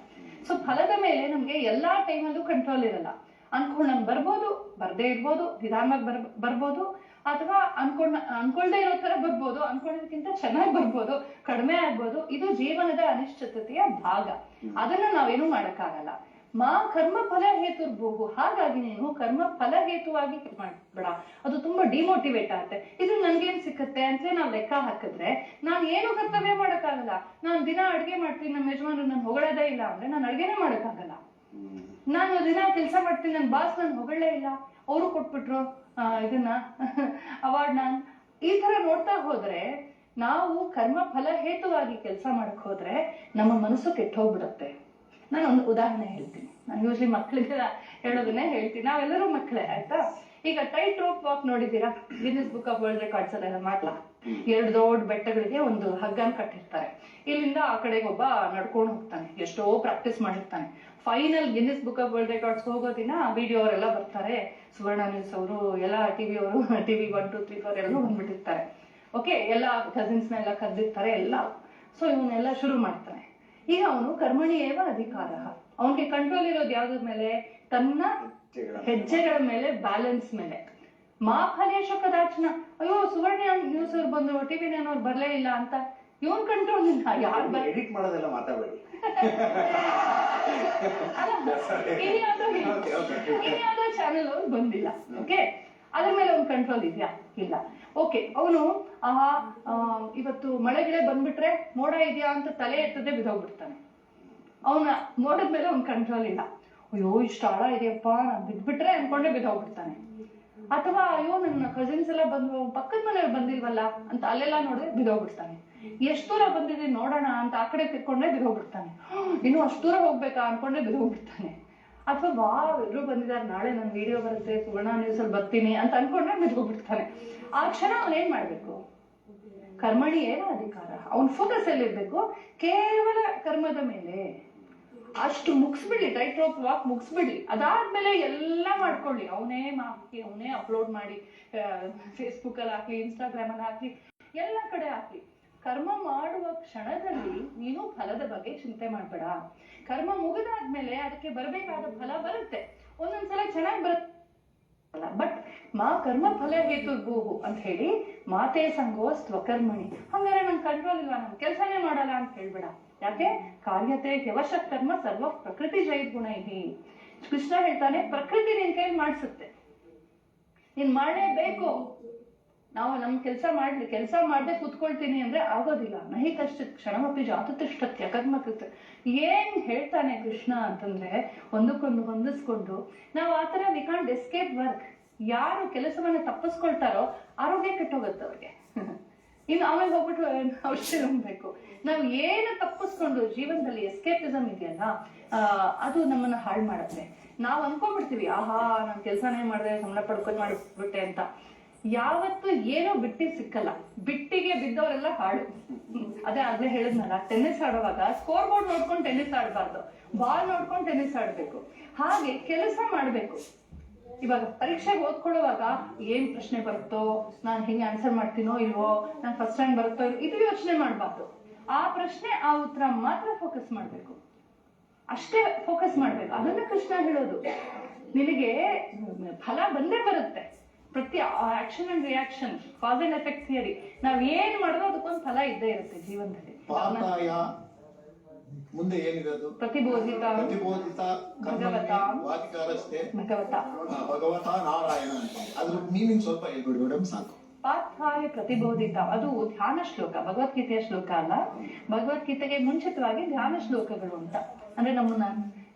ಸೊ ಫಲದ ಮೇಲೆ ನಮ್ಗೆ ಎಲ್ಲಾ ಟೈಮಲ್ಲೂ ಕಂಟ್ರೋಲ್ ಇರಲ್ಲ. ಅನ್ಕೊಂಡಂಗ್ ಬರ್ಬೋದು ಬರ್ದೇ ಇರ್ಬೋದು ನಿಧಾನವಾಗಿ ಬರ್ ಬರ್ಬೋದು. ಅಥವಾ ಅನ್ಕೊಂಡ್ ಅನ್ಕೊಳ್ದೇ ಇರೋ ತರ ಬರ್ಬೋದು ಅನ್ಕೊಳ್ಳೋದಕ್ಕಿಂತ ಚೆನ್ನಾಗಿ ಬರ್ಬೋದು ಕಡಿಮೆ ಆಗ್ಬೋದು ಇದು ಜೀವನದ ಅನಿಶ್ಚಿತತೆಯ ಭಾಗ. ಅದನ್ನ ನಾವೇನು ಮಾಡಕ್ಕಾಗಲ್ಲ. ಮಾ ಕರ್ಮ ಫಲ ಹೇತುರ್ಬಹು ಹಾಗಾಗಿ ನೀನು ಕರ್ಮ ಫಲ ಹೇತುವಾಗಿ ಮಾಡ್ಬೇಡ. ಅದು ತುಂಬಾ ಡಿಮೋಟಿವೇಟ್ ಆಗುತ್ತೆ. ಇದು ನನ್ಗೇನ್ ಸಿಕ್ಕತ್ತೆ ಅಂತ ನಾವ್ ಲೆಕ್ಕ ಹಾಕಿದ್ರೆ ನಾನ್ ಏನು ಕರ್ತವ್ಯ ಮಾಡಕ್ಕಾಗಲ್ಲ. ನಾನ್ ದಿನ ಅಡ್ಗೆ ಮಾಡ್ತೀನಿ ನಮ್ಮ ಯಜಮಾನ್ರು ನನ್ ಹೊಗಳದೇ ಇಲ್ಲ ಅಂದ್ರೆ ನಾನು ಅಡ್ಗೆನೇ ಮಾಡಕ್ಕಾಗಲ್ಲ. ನಾನು ದಿನ ಕೆಲಸ ಮಾಡ್ತೀನಿ ನನ್ನ ಬಾಸ್ ನನ್ ಹೊಗಳೇ ಇಲ್ಲ. ಅವರು ಕೊಟ್ಬಿಟ್ರು. ಇದನ್ನ ಅವಾರ್ಡ್ ನಾನ್ ಈ ತರ ನೋಡ್ತಾ ಹೋದ್ರೆ ನಾವು ಕರ್ಮ ಫಲ ಹೇತುವಾಗಿ ಕೆಲಸ ಮಾಡಕ್ ಹೋದ್ರೆ ನಮ್ಮ ಮನಸ್ಸು ಕೆಟ್ಟ ಹೋಗ್ಬಿಡುತ್ತೆ ನಾನು ಒಂದು ಉದಾಹರಣೆ ಹೇಳ್ತೀನಿ. ನಾನು ಯೂಸ್ಲಿ ಮಕ್ಕಳಿಗೆಲ್ಲ ಹೇಳೋದನ್ನೇ ಹೇಳ್ತೀನಿ. ನಾವೆಲ್ಲರೂ ಮಕ್ಕಳೇ, ಆಯ್ತಾ? ಈಗ ಟೈಟ್ ರೋಪ್ ವಾಕ್ ನೋಡಿದ್ದೀರಾ? Guinness book of world records ಅಲ್ಲೆಲ್ಲ ಮಾಡ್ಲಾ? ಎರಡು ದೊಡ್ಡ ಬೆಟ್ಟಗಳಿಗೆ ಒಂದು ಹಗ್ಗನ್ ಕಟ್ಟಿರ್ತಾರೆ. ಇಲ್ಲಿಂದ ಆ ಕಡೆಗೆ ಒಬ್ಬ ನಡ್ಕೊಂಡು ಹೋಗ್ತಾನೆ. ಎಷ್ಟೋ ಪ್ರಾಕ್ಟೀಸ್ ಮಾಡಿರ್ತಾನೆ. Final Guinness book of world records ಹೋಗೋ ದಿನ ವಿಡಿಯೋ ಅವರೆಲ್ಲ ಬರ್ತಾರೆ. ಸುವರ್ಣ ನ್ಯೂಸ್ ಅವರು ಎಲ್ಲ ಟಿವಿ ಅವರು TV one two three four ಎಲ್ಲ ಬಂದ್ಬಿಟ್ಟಿರ್ತಾರೆ. ಓಕೆ ಎಲ್ಲ ಕಸಿನ್ಸ್ನೆಲ್ಲ ಕರೆದಿರ್ತಾರೆ ಎಲ್ಲ. ಸೊ ಇವನ್ನೆಲ್ಲ ಶುರು ಮಾಡ್ತಾನೆ. ಈಗ ಅವನು ಕರ್ಮಣಿ ಏವ ಅಧಿಕಾರ ಅವನಿಗೆ ಕಂಟ್ರೋಲ್ ಇರೋದು ಯಾವ್ದ್ರ ಮೇಲೆ? ತನ್ನ ಹೆಜ್ಜೆಗಳ ಮೇಲೆ ಬ್ಯಾಲೆನ್ಸ್ ಮೇಲೆ. ಮಾ ಫಲೇಶ ಕದಾಚನ ಅಯ್ಯೋ ಸುವರ್ಣ ನ್ಯೂಸ್ ಅವ್ರು ಬಂದ್ರು ಟಿವಿ ಅವ್ರು ಬರ್ಲೇ ಇಲ್ಲ ಅಂತ. ಇವನ್ ಕಂಟ್ರೋಲ್ ಇಲ್ಲ ಯಾರು ಎಡಿಟ್ ಮಾಡೋದೆಲ್ಲ ಮಾತಾಡಬೇಡಿ. ಇನ್ಯಾವುದೋ ಚಾನೆಲ್ ಅವ್ರು ಬಂದಿಲ್ಲ. ಓಕೆ ಅದ್ರ ಮೇಲೆ ಅವ್ನ್ ಕಂಟ್ರೋಲ್ ಇದೆಯಾ? ಇಲ್ಲ. ಓಕೆ ಅವನು ಆ ಇವತ್ತು ಮಳೆ ಗಿಳೆ ಬಂದ್ಬಿಟ್ರೆ ಮೋಡ ಇದೆಯಾ ಅಂತ ತಲೆ ಎತ್ತದೆ ಬಿದ್ದೋಗ್ಬಿಡ್ತಾನೆ. ಅವನ ಮೋಡದ ಮೇಲೆ ಅವ್ನ್ ಕಂಟ್ರೋಲ್ ಇಲ್ಲ. ಅಯ್ಯೋ ಇಷ್ಟು ಆಳ ಇದೆಯಪ್ಪ ನಾನ್ ಬಿದ್ಬಿಟ್ರೆ ಅನ್ಕೊಂಡೆ ಬಿದ್ದೋಗ್ಬಿಡ್ತಾನೆ. ಅಥವಾ ಅಯ್ಯೋ, ನನ್ನ ಕಸಿನ್ಸ್ ಎಲ್ಲ ಬಂದ್ರು ಪಕ್ಕದ ಮನೆಯವ್ರು ಬಂದಿಲ್ವಲ್ಲ ಅಂತ ಅಲ್ಲೆಲ್ಲ ನೋಡಿದ್ರೆ ಬಿದೋಗ್ಬಿಡ್ತಾನೆ. ಎಷ್ಟು ದೂರ ಬಂದಿದೆ ನೋಡೋಣ ಅಂತ ಆ ಕಡೆ ತಿರ್ಕೊಂಡ್ರೆ ಬಿದ್ದೋಗ್ಬಿಡ್ತಾನೆ [GASPS] ಇನ್ನು ಅಷ್ಟು ದೂರ ಹೋಗ್ಬೇಕಾ ಅನ್ಕೊಂಡ್ರೆ ಬಿದೋಗ್ಬಿಡ್ತಾನೆ. ಅಥವಾ ವಾ ಎಲ್ಲರೂ ಬಂದಿದ್ದಾರೆ ನಾಳೆ ನನ್ನ ವಿಡಿಯೋ ಬರುತ್ತೆ, ಸುವರ್ಣ ನ್ಯೂಸ್ ಅಲ್ಲಿ ಬರ್ತೀನಿ ಅಂತ ಅನ್ಕೊಂಡ್ರೆ ಬಿದ್ದೋಗ್ಬಿಡ್ತಾನೆ ಆ ಕ್ಷಣ ಅವ್ನ್ ಏನ್ ಮಾಡ್ಬೇಕು? ಕರ್ಮಣಿ ಏನೋ ಅಧಿಕಾರ? ಅವನ್ ಫೋಕಸ್ ಎಲ್ಲಿರ್ಬೇಕು? ಕೇವಲ ಕರ್ಮದ ಮೇಲೆ. ಅಷ್ಟು ಮುಗಿಸ್ಬಿಡ್ಲಿ ಟೈಟ್ ರೋಪ್ ವಾಕ್ ಮುಗಿಸ್ಬಿಡ್ಲಿ ಅದಾದ್ಮೇಲೆ ಎಲ್ಲ ಮಾಡ್ಕೊಳ್ಳಿ. ಅವನೇ ಹಾಕಿ ಅವನೇ ಅಪ್ಲೋಡ್ ಮಾಡಿ ಫೇಸ್ಬುಕ್ ಅಲ್ಲಿ ಹಾಕ್ಲಿ ಇನ್ಸ್ಟಾಗ್ರಾಮ್ ಅಲ್ಲಿ ಹಾಕ್ಲಿ, ಎಲ್ಲ ಕಡೆ ಹಾಕ್ಲಿ. ಕರ್ಮ ಮಾಡುವ ಕ್ಷಣದಲ್ಲಿ ನೀನು ಫಲದ ಬಗ್ಗೆ ಚಿಂತೆ ಮಾಡ್ಬೇಡ. ಕರ್ಮ ಮುಗಿದಾದ್ಮೇಲೆ ಅದಕ್ಕೆ ಬರಬೇಕಾದ ಫಲ ಬರುತ್ತೆ. ಒಂದೊಂದ್ಸಲ ಚೆನ್ನಾಗಿ ಬರುತ್ತೆ. ಬಟ್ ಮಾ ಕರ್ಮ ಫಲ ಹೇತುರ್ಭೂಹು ಅಂತ ಹೇಳಿ ಮಾತೆ ಸಂಗೋ ಸ್ವಕರ್ಮಣಿ ಹಂಗಾರೆ ನಂಗೆ ಕಂಟ್ರೋಲ್ ಇಲ್ವಾ? ನಾನು ಕೆಲಸನೇ ಮಾಡಲ್ಲ ಅಂತ ಹೇಳ್ಬೇಡ. ಯಾಕೆ? ಕಾರ್ಯತೆ ಯವಶ ಕರ್ಮ ಸರ್ವ ಪ್ರಕೃತಿ ಜೈದ್ ಗುಣ ಇದೆ ಕೃಷ್ಣ ಹೇಳ್ತಾನೆ, ಪ್ರಕೃತಿ ನಿನ್ ಕೈಲಿ ಮಾಡಿಸುತ್ತೆ. ನೀನ್ ಮಾಡಲೇಬೇಕು. ನಾವು ನಮ್ ಕೆಲಸ ಮಾಡ್ಲಿ, ಕೆಲಸ ಮಾಡದೆ ಕೂತ್ಕೊಳ್ತೀನಿ ಅಂದ್ರೆ ಆಗೋದಿಲ್ಲ. ನಹಿ ಕಷ್ಟ ಕ್ಷಣಮಪಿ ಕರ್ಮ ಕರ್ಮಕೃತ ಏನ್ ಹೇಳ್ತಾನೆ ಕೃಷ್ಣ ಅಂತಂದ್ರೆ, ಒಂದಕ್ಕೊಂದು ಹೊಂದಿಸ್ಕೊಂಡು ನಾವು ಆತರ ವಿ ಕಾಂಟ್ ಎಸ್ಕೇಪ್ ವರ್ಕ್ ಯಾರು ಕೆಲಸವನ್ನ ತಪ್ಪಿಸ್ಕೊಳ್ತಾರೋ, ಆರೋಗ್ಯ ಕೆಟ್ಟೋಗುತ್ತೆ ಅವ್ರಿಗೆ. ಇನ್ನು ಆಮೇಲೆ ಹೋಗ್ಬಿಟ್ಟು [LAUGHS] ಔಷಧಿ ನುಂಗ್ಬೇಕು ನಾವು ಏನು ತಪ್ಪಿಸ್ಕೊಂಡು ಜೀವನದಲ್ಲಿ ಎಸ್ಕೇಪಿಸಮ್ ಇದೆಯಲ್ಲ ಅದು ನಮ್ಮನ್ನ ಹಾಳು ಮಾಡುತ್ತೆ. ನಾವು ಅನ್ಕೊಂಡ್ಬಿಡ್ತೀವಿ, ಆಹಾ, ನಾನು ಕೆಲಸನೇ ಮಾಡಿದೆ, ಸಂಬಳ ಪಡ್ಕೊಂಡು ಮಾಡಿಬಿಟ್ಟೆ ಅಂತ. ಯಾವತ್ತು ಏನೋ ಬಿಟ್ಟಿ ಸಿಕ್ಕಲ್ಲ. ಬಿಟ್ಟಿಗೆ ಬಿದ್ದವರೆಲ್ಲ ಹಾಳು. ಅದೇ ಆಗ್ಲೇ ಹೇಳಿದ್ನಲ್ಲ, ಟೆನ್ನಿಸ್ ಆಡುವಾಗ ಸ್ಕೋರ್ ಬೋರ್ಡ್ ನೋಡ್ಕೊಂಡು ಟೆನ್ನಿಸ್ ಆಡಬಾರ್ದು. ಬಾಲ್ ನೋಡ್ಕೊಂಡು ಟೆನ್ನಿಸ್ ಆಡಬೇಕು. ಹಾಗೆ ಕೆಲಸ ಮಾಡ್ಬೇಕು. ಇವಾಗ ಪರೀಕ್ಷೆಗೆ ಓದ್ಕೊಳ್ಳುವಾಗ ಏನ್ ಪ್ರಶ್ನೆ ಬರುತ್ತೋ, ನಾನು ಹೆಂಗೆ ಆನ್ಸರ್ ಮಾಡ್ತೀನೋ ಇಲ್ವೋ, ನಾನು ಫಸ್ಟ್ ರ್ಯಾಂಕ್ ಬರುತ್ತೋ ಇದು ಯೋಚನೆ ಮಾಡಬಾರ್ದು. ಆ ಪ್ರಶ್ನೆ ಆ ಉತ್ತರ ಮಾತ್ರ ಫೋಕಸ್ ಮಾಡ್ಬೇಕು. ಅಷ್ಟೇ ಫೋಕಸ್ ಮಾಡ್ಬೇಕು. ಅದನ್ನ ಕೃಷ್ಣ ಹೇಳೋದು. ನಿನಗೆ ಫಲ ಬಂದೇ ಬರುತ್ತೆ. ಪ್ರತಿ action and reaction cause and effect theory ನಾವ್ ಏನ್ ಮಾಡಿದ್ರು ಅದಕ್ಕೊಂದು ಫಲ ಇದ್ದೇ ಇರುತ್ತೆ ಜೀವನದಲ್ಲಿ. ಮುಂದೆ ಏನಿರೋದು ಪ್ರತಿಬೋಧಿತ ಪ್ರತಿಬೋಧಿತ ಭಗವತ. ಭಗವತ. ಭಗವತ ನಾರಾಯಣ ಅಂತ. ಅದ್ರ ಮೀನಿಂಗ್ ಸ್ವಲ್ಪ ಹೇಳ್ಬಿಡಿ ಮೇಡಮ್ ಸಾಕು. ಪಾರ್ಥಾಯ ಪ್ರತಿಬೋಧಿತ. ಅದು ಧ್ಯಾನ ಶ್ಲೋಕ ಭಗವದ್ಗೀತೆಯ ಶ್ಲೋಕ ಅಲ್ಲ. ಭಗವದ್ಗೀತೆಗೆ ಮುಂಚಿತವಾಗಿ ಧ್ಯಾನ ಶ್ಲೋಕಗಳು ಅಂತ. ಅಂದ್ರೆ ನಮ್ಮನ್ನ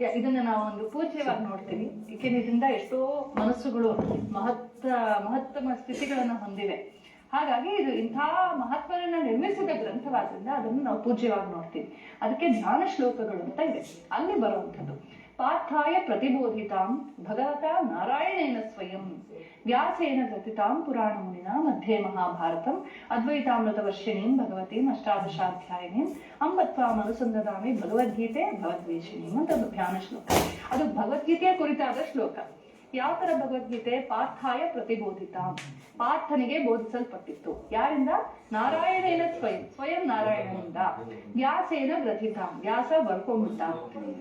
ಇದನ್ನ ನಾವು ಒಂದು ಪೂಜ್ಯವಾಗಿ ನೋಡ್ತೀವಿ. ಏಕೆಂದ್ರೆ ಇದರಿಂದ ಎಷ್ಟೋ ಮನಸ್ಸುಗಳು ಮಹತ್ತ ಮಹತ್ತಮ ಸ್ಥಿತಿಗಳನ್ನ ಹೊಂದಿವೆ. ಹಾಗಾಗಿ ಇದು ಇಂಥ ಮಹತ್ವವನ್ನ ನಿರ್ಮಿಸಿದ ಗ್ರಂಥವಾದ್ರಿಂದ ಅದನ್ನು ನಾವು ಪೂಜ್ಯವಾಗಿ ನೋಡ್ತೀವಿ. ಅದಕ್ಕೆ ಧ್ಯಾನ ಶ್ಲೋಕಗಳು ಅಂತ ಇದೆ. ಅಲ್ಲಿ ಬರುವಂಥದ್ದು. ಪಾರ್ಥಾಯ ಪ್ರತಿಬೋಧಿತಾಂ ಭಗವತ ನಾರಾಯಣೇನ ಸ್ವಯಂ ವ್ಯಾಸೇನ ರಚಿತಾಂ ಪುರಾಣ ಮುನಿನ ಮಧ್ಯೆ ಮಹಾಭಾರತಂ ಅದ್ವೈತಾಮೃತ ವರ್ಷಿಣೀಂ ಭಗವತೀಂ ಅಷ್ಟಾದಶಾಧ್ಯಾಯಿನೀಂ ಅಂಬತ್ವಾ ಭಗವದ್ಗೀತೆ ಭಗವದ್ವೇಷಿಣೀಂ ಅಂತ ಧ್ಯಾನ ಶ್ಲೋಕ. ಅದು ಭಗವದ್ಗೀತೆಯ ಕುರಿತಾದ ಶ್ಲೋಕ. ಯಾವ ಭಗವದ್ಗೀತೆ ಪಾರ್ಥಾಯ ಪ್ರತಿಬೋಧಿತ. ಪಾರ್ಥನಿಗೆ ಬೋಧಿಸಲ್ಪಟ್ಟಿತ್ತು. ಯಾರಿಂದ? ನಾರಾಯಣೇನ ಸ್ವಯಂ ಸ್ವಯಂ ನಾರಾಯಣನಿಂದ. ವ್ಯಾಸೇನ ಗ್ರಥಿತ ವ್ಯಾಸ ಬರ್ಕೊಂಡ್ಬಿಟ್ಟ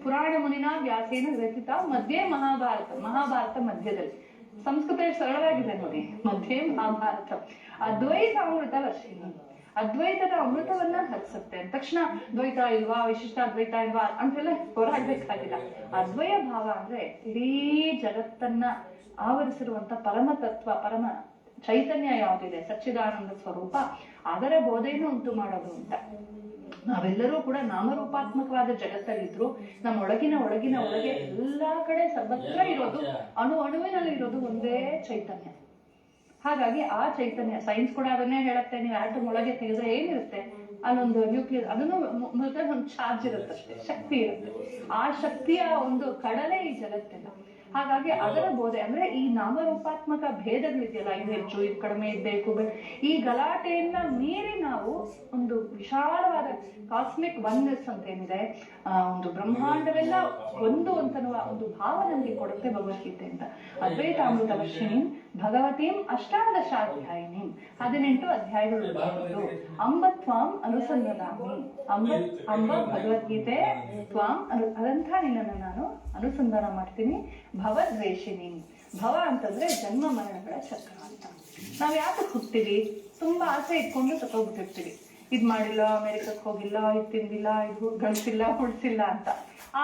ಪುರಾಣ ಮುನಿನ ವ್ಯಾಸೇನ ಗ್ರಥಿತ ಮಧ್ಯೆ ಮಹಾಭಾರತ ಮಹಾಭಾರತ ಮಧ್ಯದಲ್ಲಿ. ಸಂಸ್ಕೃತ ಸರಳವಾಗಿದೆ ನೋಡಿ. ಮಧ್ಯೆ ಮಹಾಭಾರತ. ಅದ್ವೈತ ಅಮೃತ ವರ್ಷಿಣಿ ಅದ್ವೈತದ ಅಮೃತವನ್ನ ಹರಿಸುತ್ತೆ. ಅಂದ ತಕ್ಷಣ ದ್ವೈತ ಇಲ್ವಾ, ವಿಶಿಷ್ಟ ಅದ್ವೈತ ಇಲ್ವಾ ಅಂತೆಲ್ಲ ಹೋರಾಡ್ಬೇಕಾಗಿಲ್ಲ ಅದ್ವಯ ಭಾವ ಅಂದ್ರೆ ಇಡೀ ಜಗತ್ತನ್ನ ಆವರಿಸಿರುವಂತ ಪರಮ ತತ್ವ, ಪರಮ ಚೈತನ್ಯ ಯಾವುದಿದೆ? ಸಚ್ಚಿದಾನಂದ ಸ್ವರೂಪ. ಅದರ ಬೋಧೆಯನ್ನು ಉಂಟು ಮಾಡೋದು ಅಂತ. ನಾವೆಲ್ಲರೂ ಕೂಡ ನಾಮರೂಪಾತ್ಮಕವಾದ ಜಗತ್ತಲ್ಲಿದ್ರು ನಮ್ಮ ಒಳಗಿನ ಒಳಗಿನ ಒಳಗೆ ಎಲ್ಲಾ ಕಡೆ ಸರ್ವತ್ರ ಇರೋದು, ಅಣು ಅಣುವಿನಲ್ಲಿ ಇರೋದು ಒಂದೇ ಚೈತನ್ಯ. ಹಾಗಾಗಿ ಆ ಚೈತನ್ಯ ಸೈನ್ಸ್ ಕೂಡ ಅದನ್ನೇ ಹೇಳುತ್ತೆ. ನೀವು ಆಟಮ್ ಒಳಗೆ ತೆಗೆದ್ರೆ ಏನಿರುತ್ತೆ? ಅಲ್ಲೊಂದು ನ್ಯೂಕ್ಲಿಯಸ್ ಅದನ್ನು ಮೊದಲ ಒಂದು ಚಾರ್ಜ್ ಇರುತ್ತೆ ಅಷ್ಟೇ ಶಕ್ತಿ ಇರುತ್ತೆ. ಆ ಶಕ್ತಿಯ ಒಂದು ಕಡಲೆ ಈ ಜಗತ್ತೆಲ್ಲ. ಹಾಗಾಗಿ ಅದರ ಬೋಧೆ, ಅಂದ್ರೆ ಈ ನಾಮರೂಪಾತ್ಮಕ ಭೇದಗಳಿದೆಯಲ್ಲ ಇದು ಹೆಚ್ಚು, ಇದು ಕಡಿಮೆ ಇದ್ಬೇಕು ಈ ಗಲಾಟೆಯನ್ನ ಮೀರಿ ನಾವು ಒಂದು ವಿಶಾಲವಾದ ಕಾಸ್ಮಿಕ್ ಒನ್ನೆಸ್ ಅಂತ ಏನಿದೆ ಒಂದು ಬ್ರಹ್ಮಾಂಡವೆಲ್ಲ ಒಂದು ಅಂತನ್ನುವ ಒಂದು ಭಾವ ನಮಗೆ ಕೊಡುತ್ತೆ ಭಗವದ್ಗೀತೆ ಅಂತ ಅದ್ವೈತಾಮೃತ ವರ್ಷಿಣಿ ಭಗವತೀಂ ಅಷ್ಟಾದಶಾಧ್ಯಾಯಿನಿ. ಹದಿನೆಂಟು ಅಧ್ಯಾಯಗಳು. ಅಂಬ ತ್ವಾಂ ಅನುಸಂಧಾನಿ ಅಂಬ ಅಂಬ ಭಗವದ್ಗೀತೆ ತ್ವಾಂ ಅನು ಅದಂಥ ನಿನ್ನನ್ನು ನಾನು ಅನುಸಂಧಾನ ಮಾಡ್ತೀನಿ. ಭವದ್ವೇಷಿನಿ. ಭವ ಅಂತಂದ್ರೆ ಜನ್ಮ ಮರಣಗಳ ಚಕ್ರ ಅಂತ. ನಾವ್ ಯಾಕೆ ಹುಟ್ತೀವಿ ತುಂಬಾ ಆಸೆ ಇಟ್ಕೊಂಡು ಸತ್ತೋಗ್ಬಿಟ್ಟಿರ್ತೀವಿ ಇದ್ ಮಾಡಿಲ್ಲ ಅಮೆರಿಕಕ್ಕೆ ಹೋಗಿಲ್ಲ ಇದ್ ತಿಂದಿಲ್ಲ ಇದು ಗಳಿಸಿಲ್ಲ ಉಳಿಸಿಲ್ಲ ಅಂತ. ಆ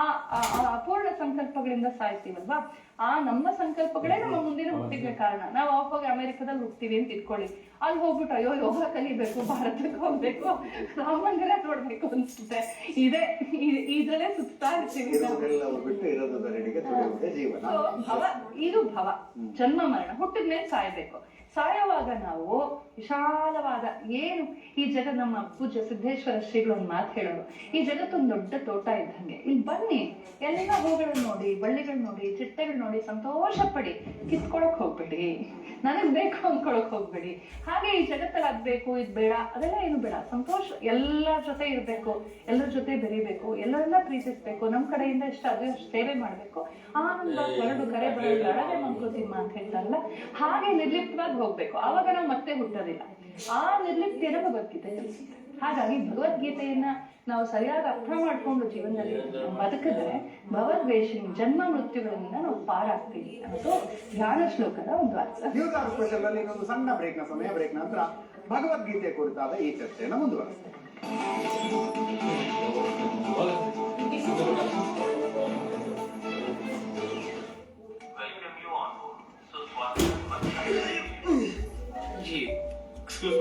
ಅಪೂರ್ಣ ಸಂಕಲ್ಪಗಳಿಂದ ಸಾಯ್ತೀವಲ್ವಾ? ಆ ನಮ್ಮ ಸಂಕಲ್ಪಗಳೇ ನಮ್ಮ ಮುಂದಿನ ಹುಟ್ಟಿಗೆ ಕಾರಣ. ನಾವು ಆಫ್ ಹೋಗಿ ಅಮೆರಿಕದಲ್ಲಿ ಹುಟ್ತೀವಿ ಅಂತ ಇಟ್ಕೊಳ್ಳಿ. ಅಲ್ಲಿ ಹೋಗ್ಬಿಟ್ಟು ಅಯ್ಯೋ ಯೋಗ ಕಲಿಬೇಕು ಭಾರತಕ್ಕೆ ಹೋಗ್ಬೇಕು ರಾಮ ಮಂದಿರ ನೋಡ್ಬೇಕು ಅನ್ಸುತ್ತೆ. ಇದೆ ಇದ್ರಲ್ಲೇ ಸುತ್ತಾ ಇರ್ತೀವಿ ಇದು ಭವ. ಜನ್ಮ ಮರಣ. ಹುಟ್ಟಿದ್ಮೇಲೆ ಸಾಯ್ಬೇಕು. ಸಾಯುವಾಗ ನಾವು ವಿಶಾಲವಾದ ಏನು ಈ ಜಗ ನಮ್ಮ ಪೂಜ್ಯ ಸಿದ್ದೇಶ್ವರ ಶ್ರೀಗಳು ಒಂದು ಮಾತು ಹೇಳೋರು ಈ ಜಗತ್ತೊಂದು ದೊಡ್ಡ ತೋಟ ಇದ್ದಂಗೆ. ಇಲ್ಲಿ ಬನ್ನಿ ಎಲ್ಲ ಹೂಗಳನ್ನ ನೋಡಿ, ಬಳ್ಳಿಗಳ್ ನೋಡಿ, ಚಿಟ್ಟೆಗಳು ನೋಡಿ ಸಂತೋಷ ಪಡಿ ಕಿತ್ಕೊಳಕ್ ಹೋಗ್ಬೇಡಿ. ನನಗ್ ಬೇಕು ಅಂದ್ಕೊಳಕ್ ಹೋಗ್ಬೇಡಿ. ಹಾಗೆ ಈ ಜಗತ್ತಲ್ಲಿ ಅದ್ ಬೇಕು, ಇದ್ ಬೇಡ, ಅದೆಲ್ಲ ಏನು ಬೇಡ. ಸಂತೋಷ, ಎಲ್ಲರ ಜೊತೆ ಇರ್ಬೇಕು, ಎಲ್ಲರ ಜೊತೆ ಬೆರಿಬೇಕು, ಎಲ್ಲರನ್ನ ಪ್ರೀತಿಸ್ಬೇಕು, ನಮ್ ಕಡೆಯಿಂದ ಇಷ್ಟ ಅದೇ ಸೇವೆ ಮಾಡ್ಬೇಕು. ಆನಂದ, ಹೊರಡು, ಕರೆ ಬರೋದು ಅಳಗೆ ಮಂಕೃತಿಮ್ಮ ಅಂತ ಹೇಳ್ತಾರಲ್ಲ, ಹಾಗೆ ನಿರ್ಲಿಪ್ತವಾಗಿ ಹೋಗ್ಬೇಕು. ಆವಾಗ ನಾವು ಮತ್ತೆ ಹುಟ್ಟೋದಿಲ್ಲ. ಆ ನಿರ್ಲಿಪ್ತಿಯನ್ನ ಭಗವದ್ಗೀತೆ ಹಾಗಾಗಿ ಭಗವದ್ಗೀತೆಯನ್ನ ನಾವು ಸರಿಯಾಗಿ ಅರ್ಥ ಮಾಡ್ಕೊಂಡು ಜೀವನದಲ್ಲಿ ಬದುಕಿದ್ರೆ ಭಗವದ್ವೇಷ ಜನ್ಮ ಮೃತ್ಯುಗಳಿಂದ ನಾವು ಪಾರಾಗ್ತೀವಿ ಅನ್ನೋದು ಧ್ಯಾನ ಶ್ಲೋಕದ ಒಂದು ಅರ್ಥ. ಸ್ಪೆಷಲ್ ಅಲ್ಲಿ ಇನ್ನೊಂದು ಸಣ್ಣ ಬ್ರೇಕ್ನ ಸಮಯ ಬ್ರೇಕ್ ನಂತರ ಭಗವದ್ಗೀತೆ ಕುರಿತಾದ ಈ ಚರ್ಚೆಯನ್ನು ಮುಂದುವರಿಸ್ತೇವೆ.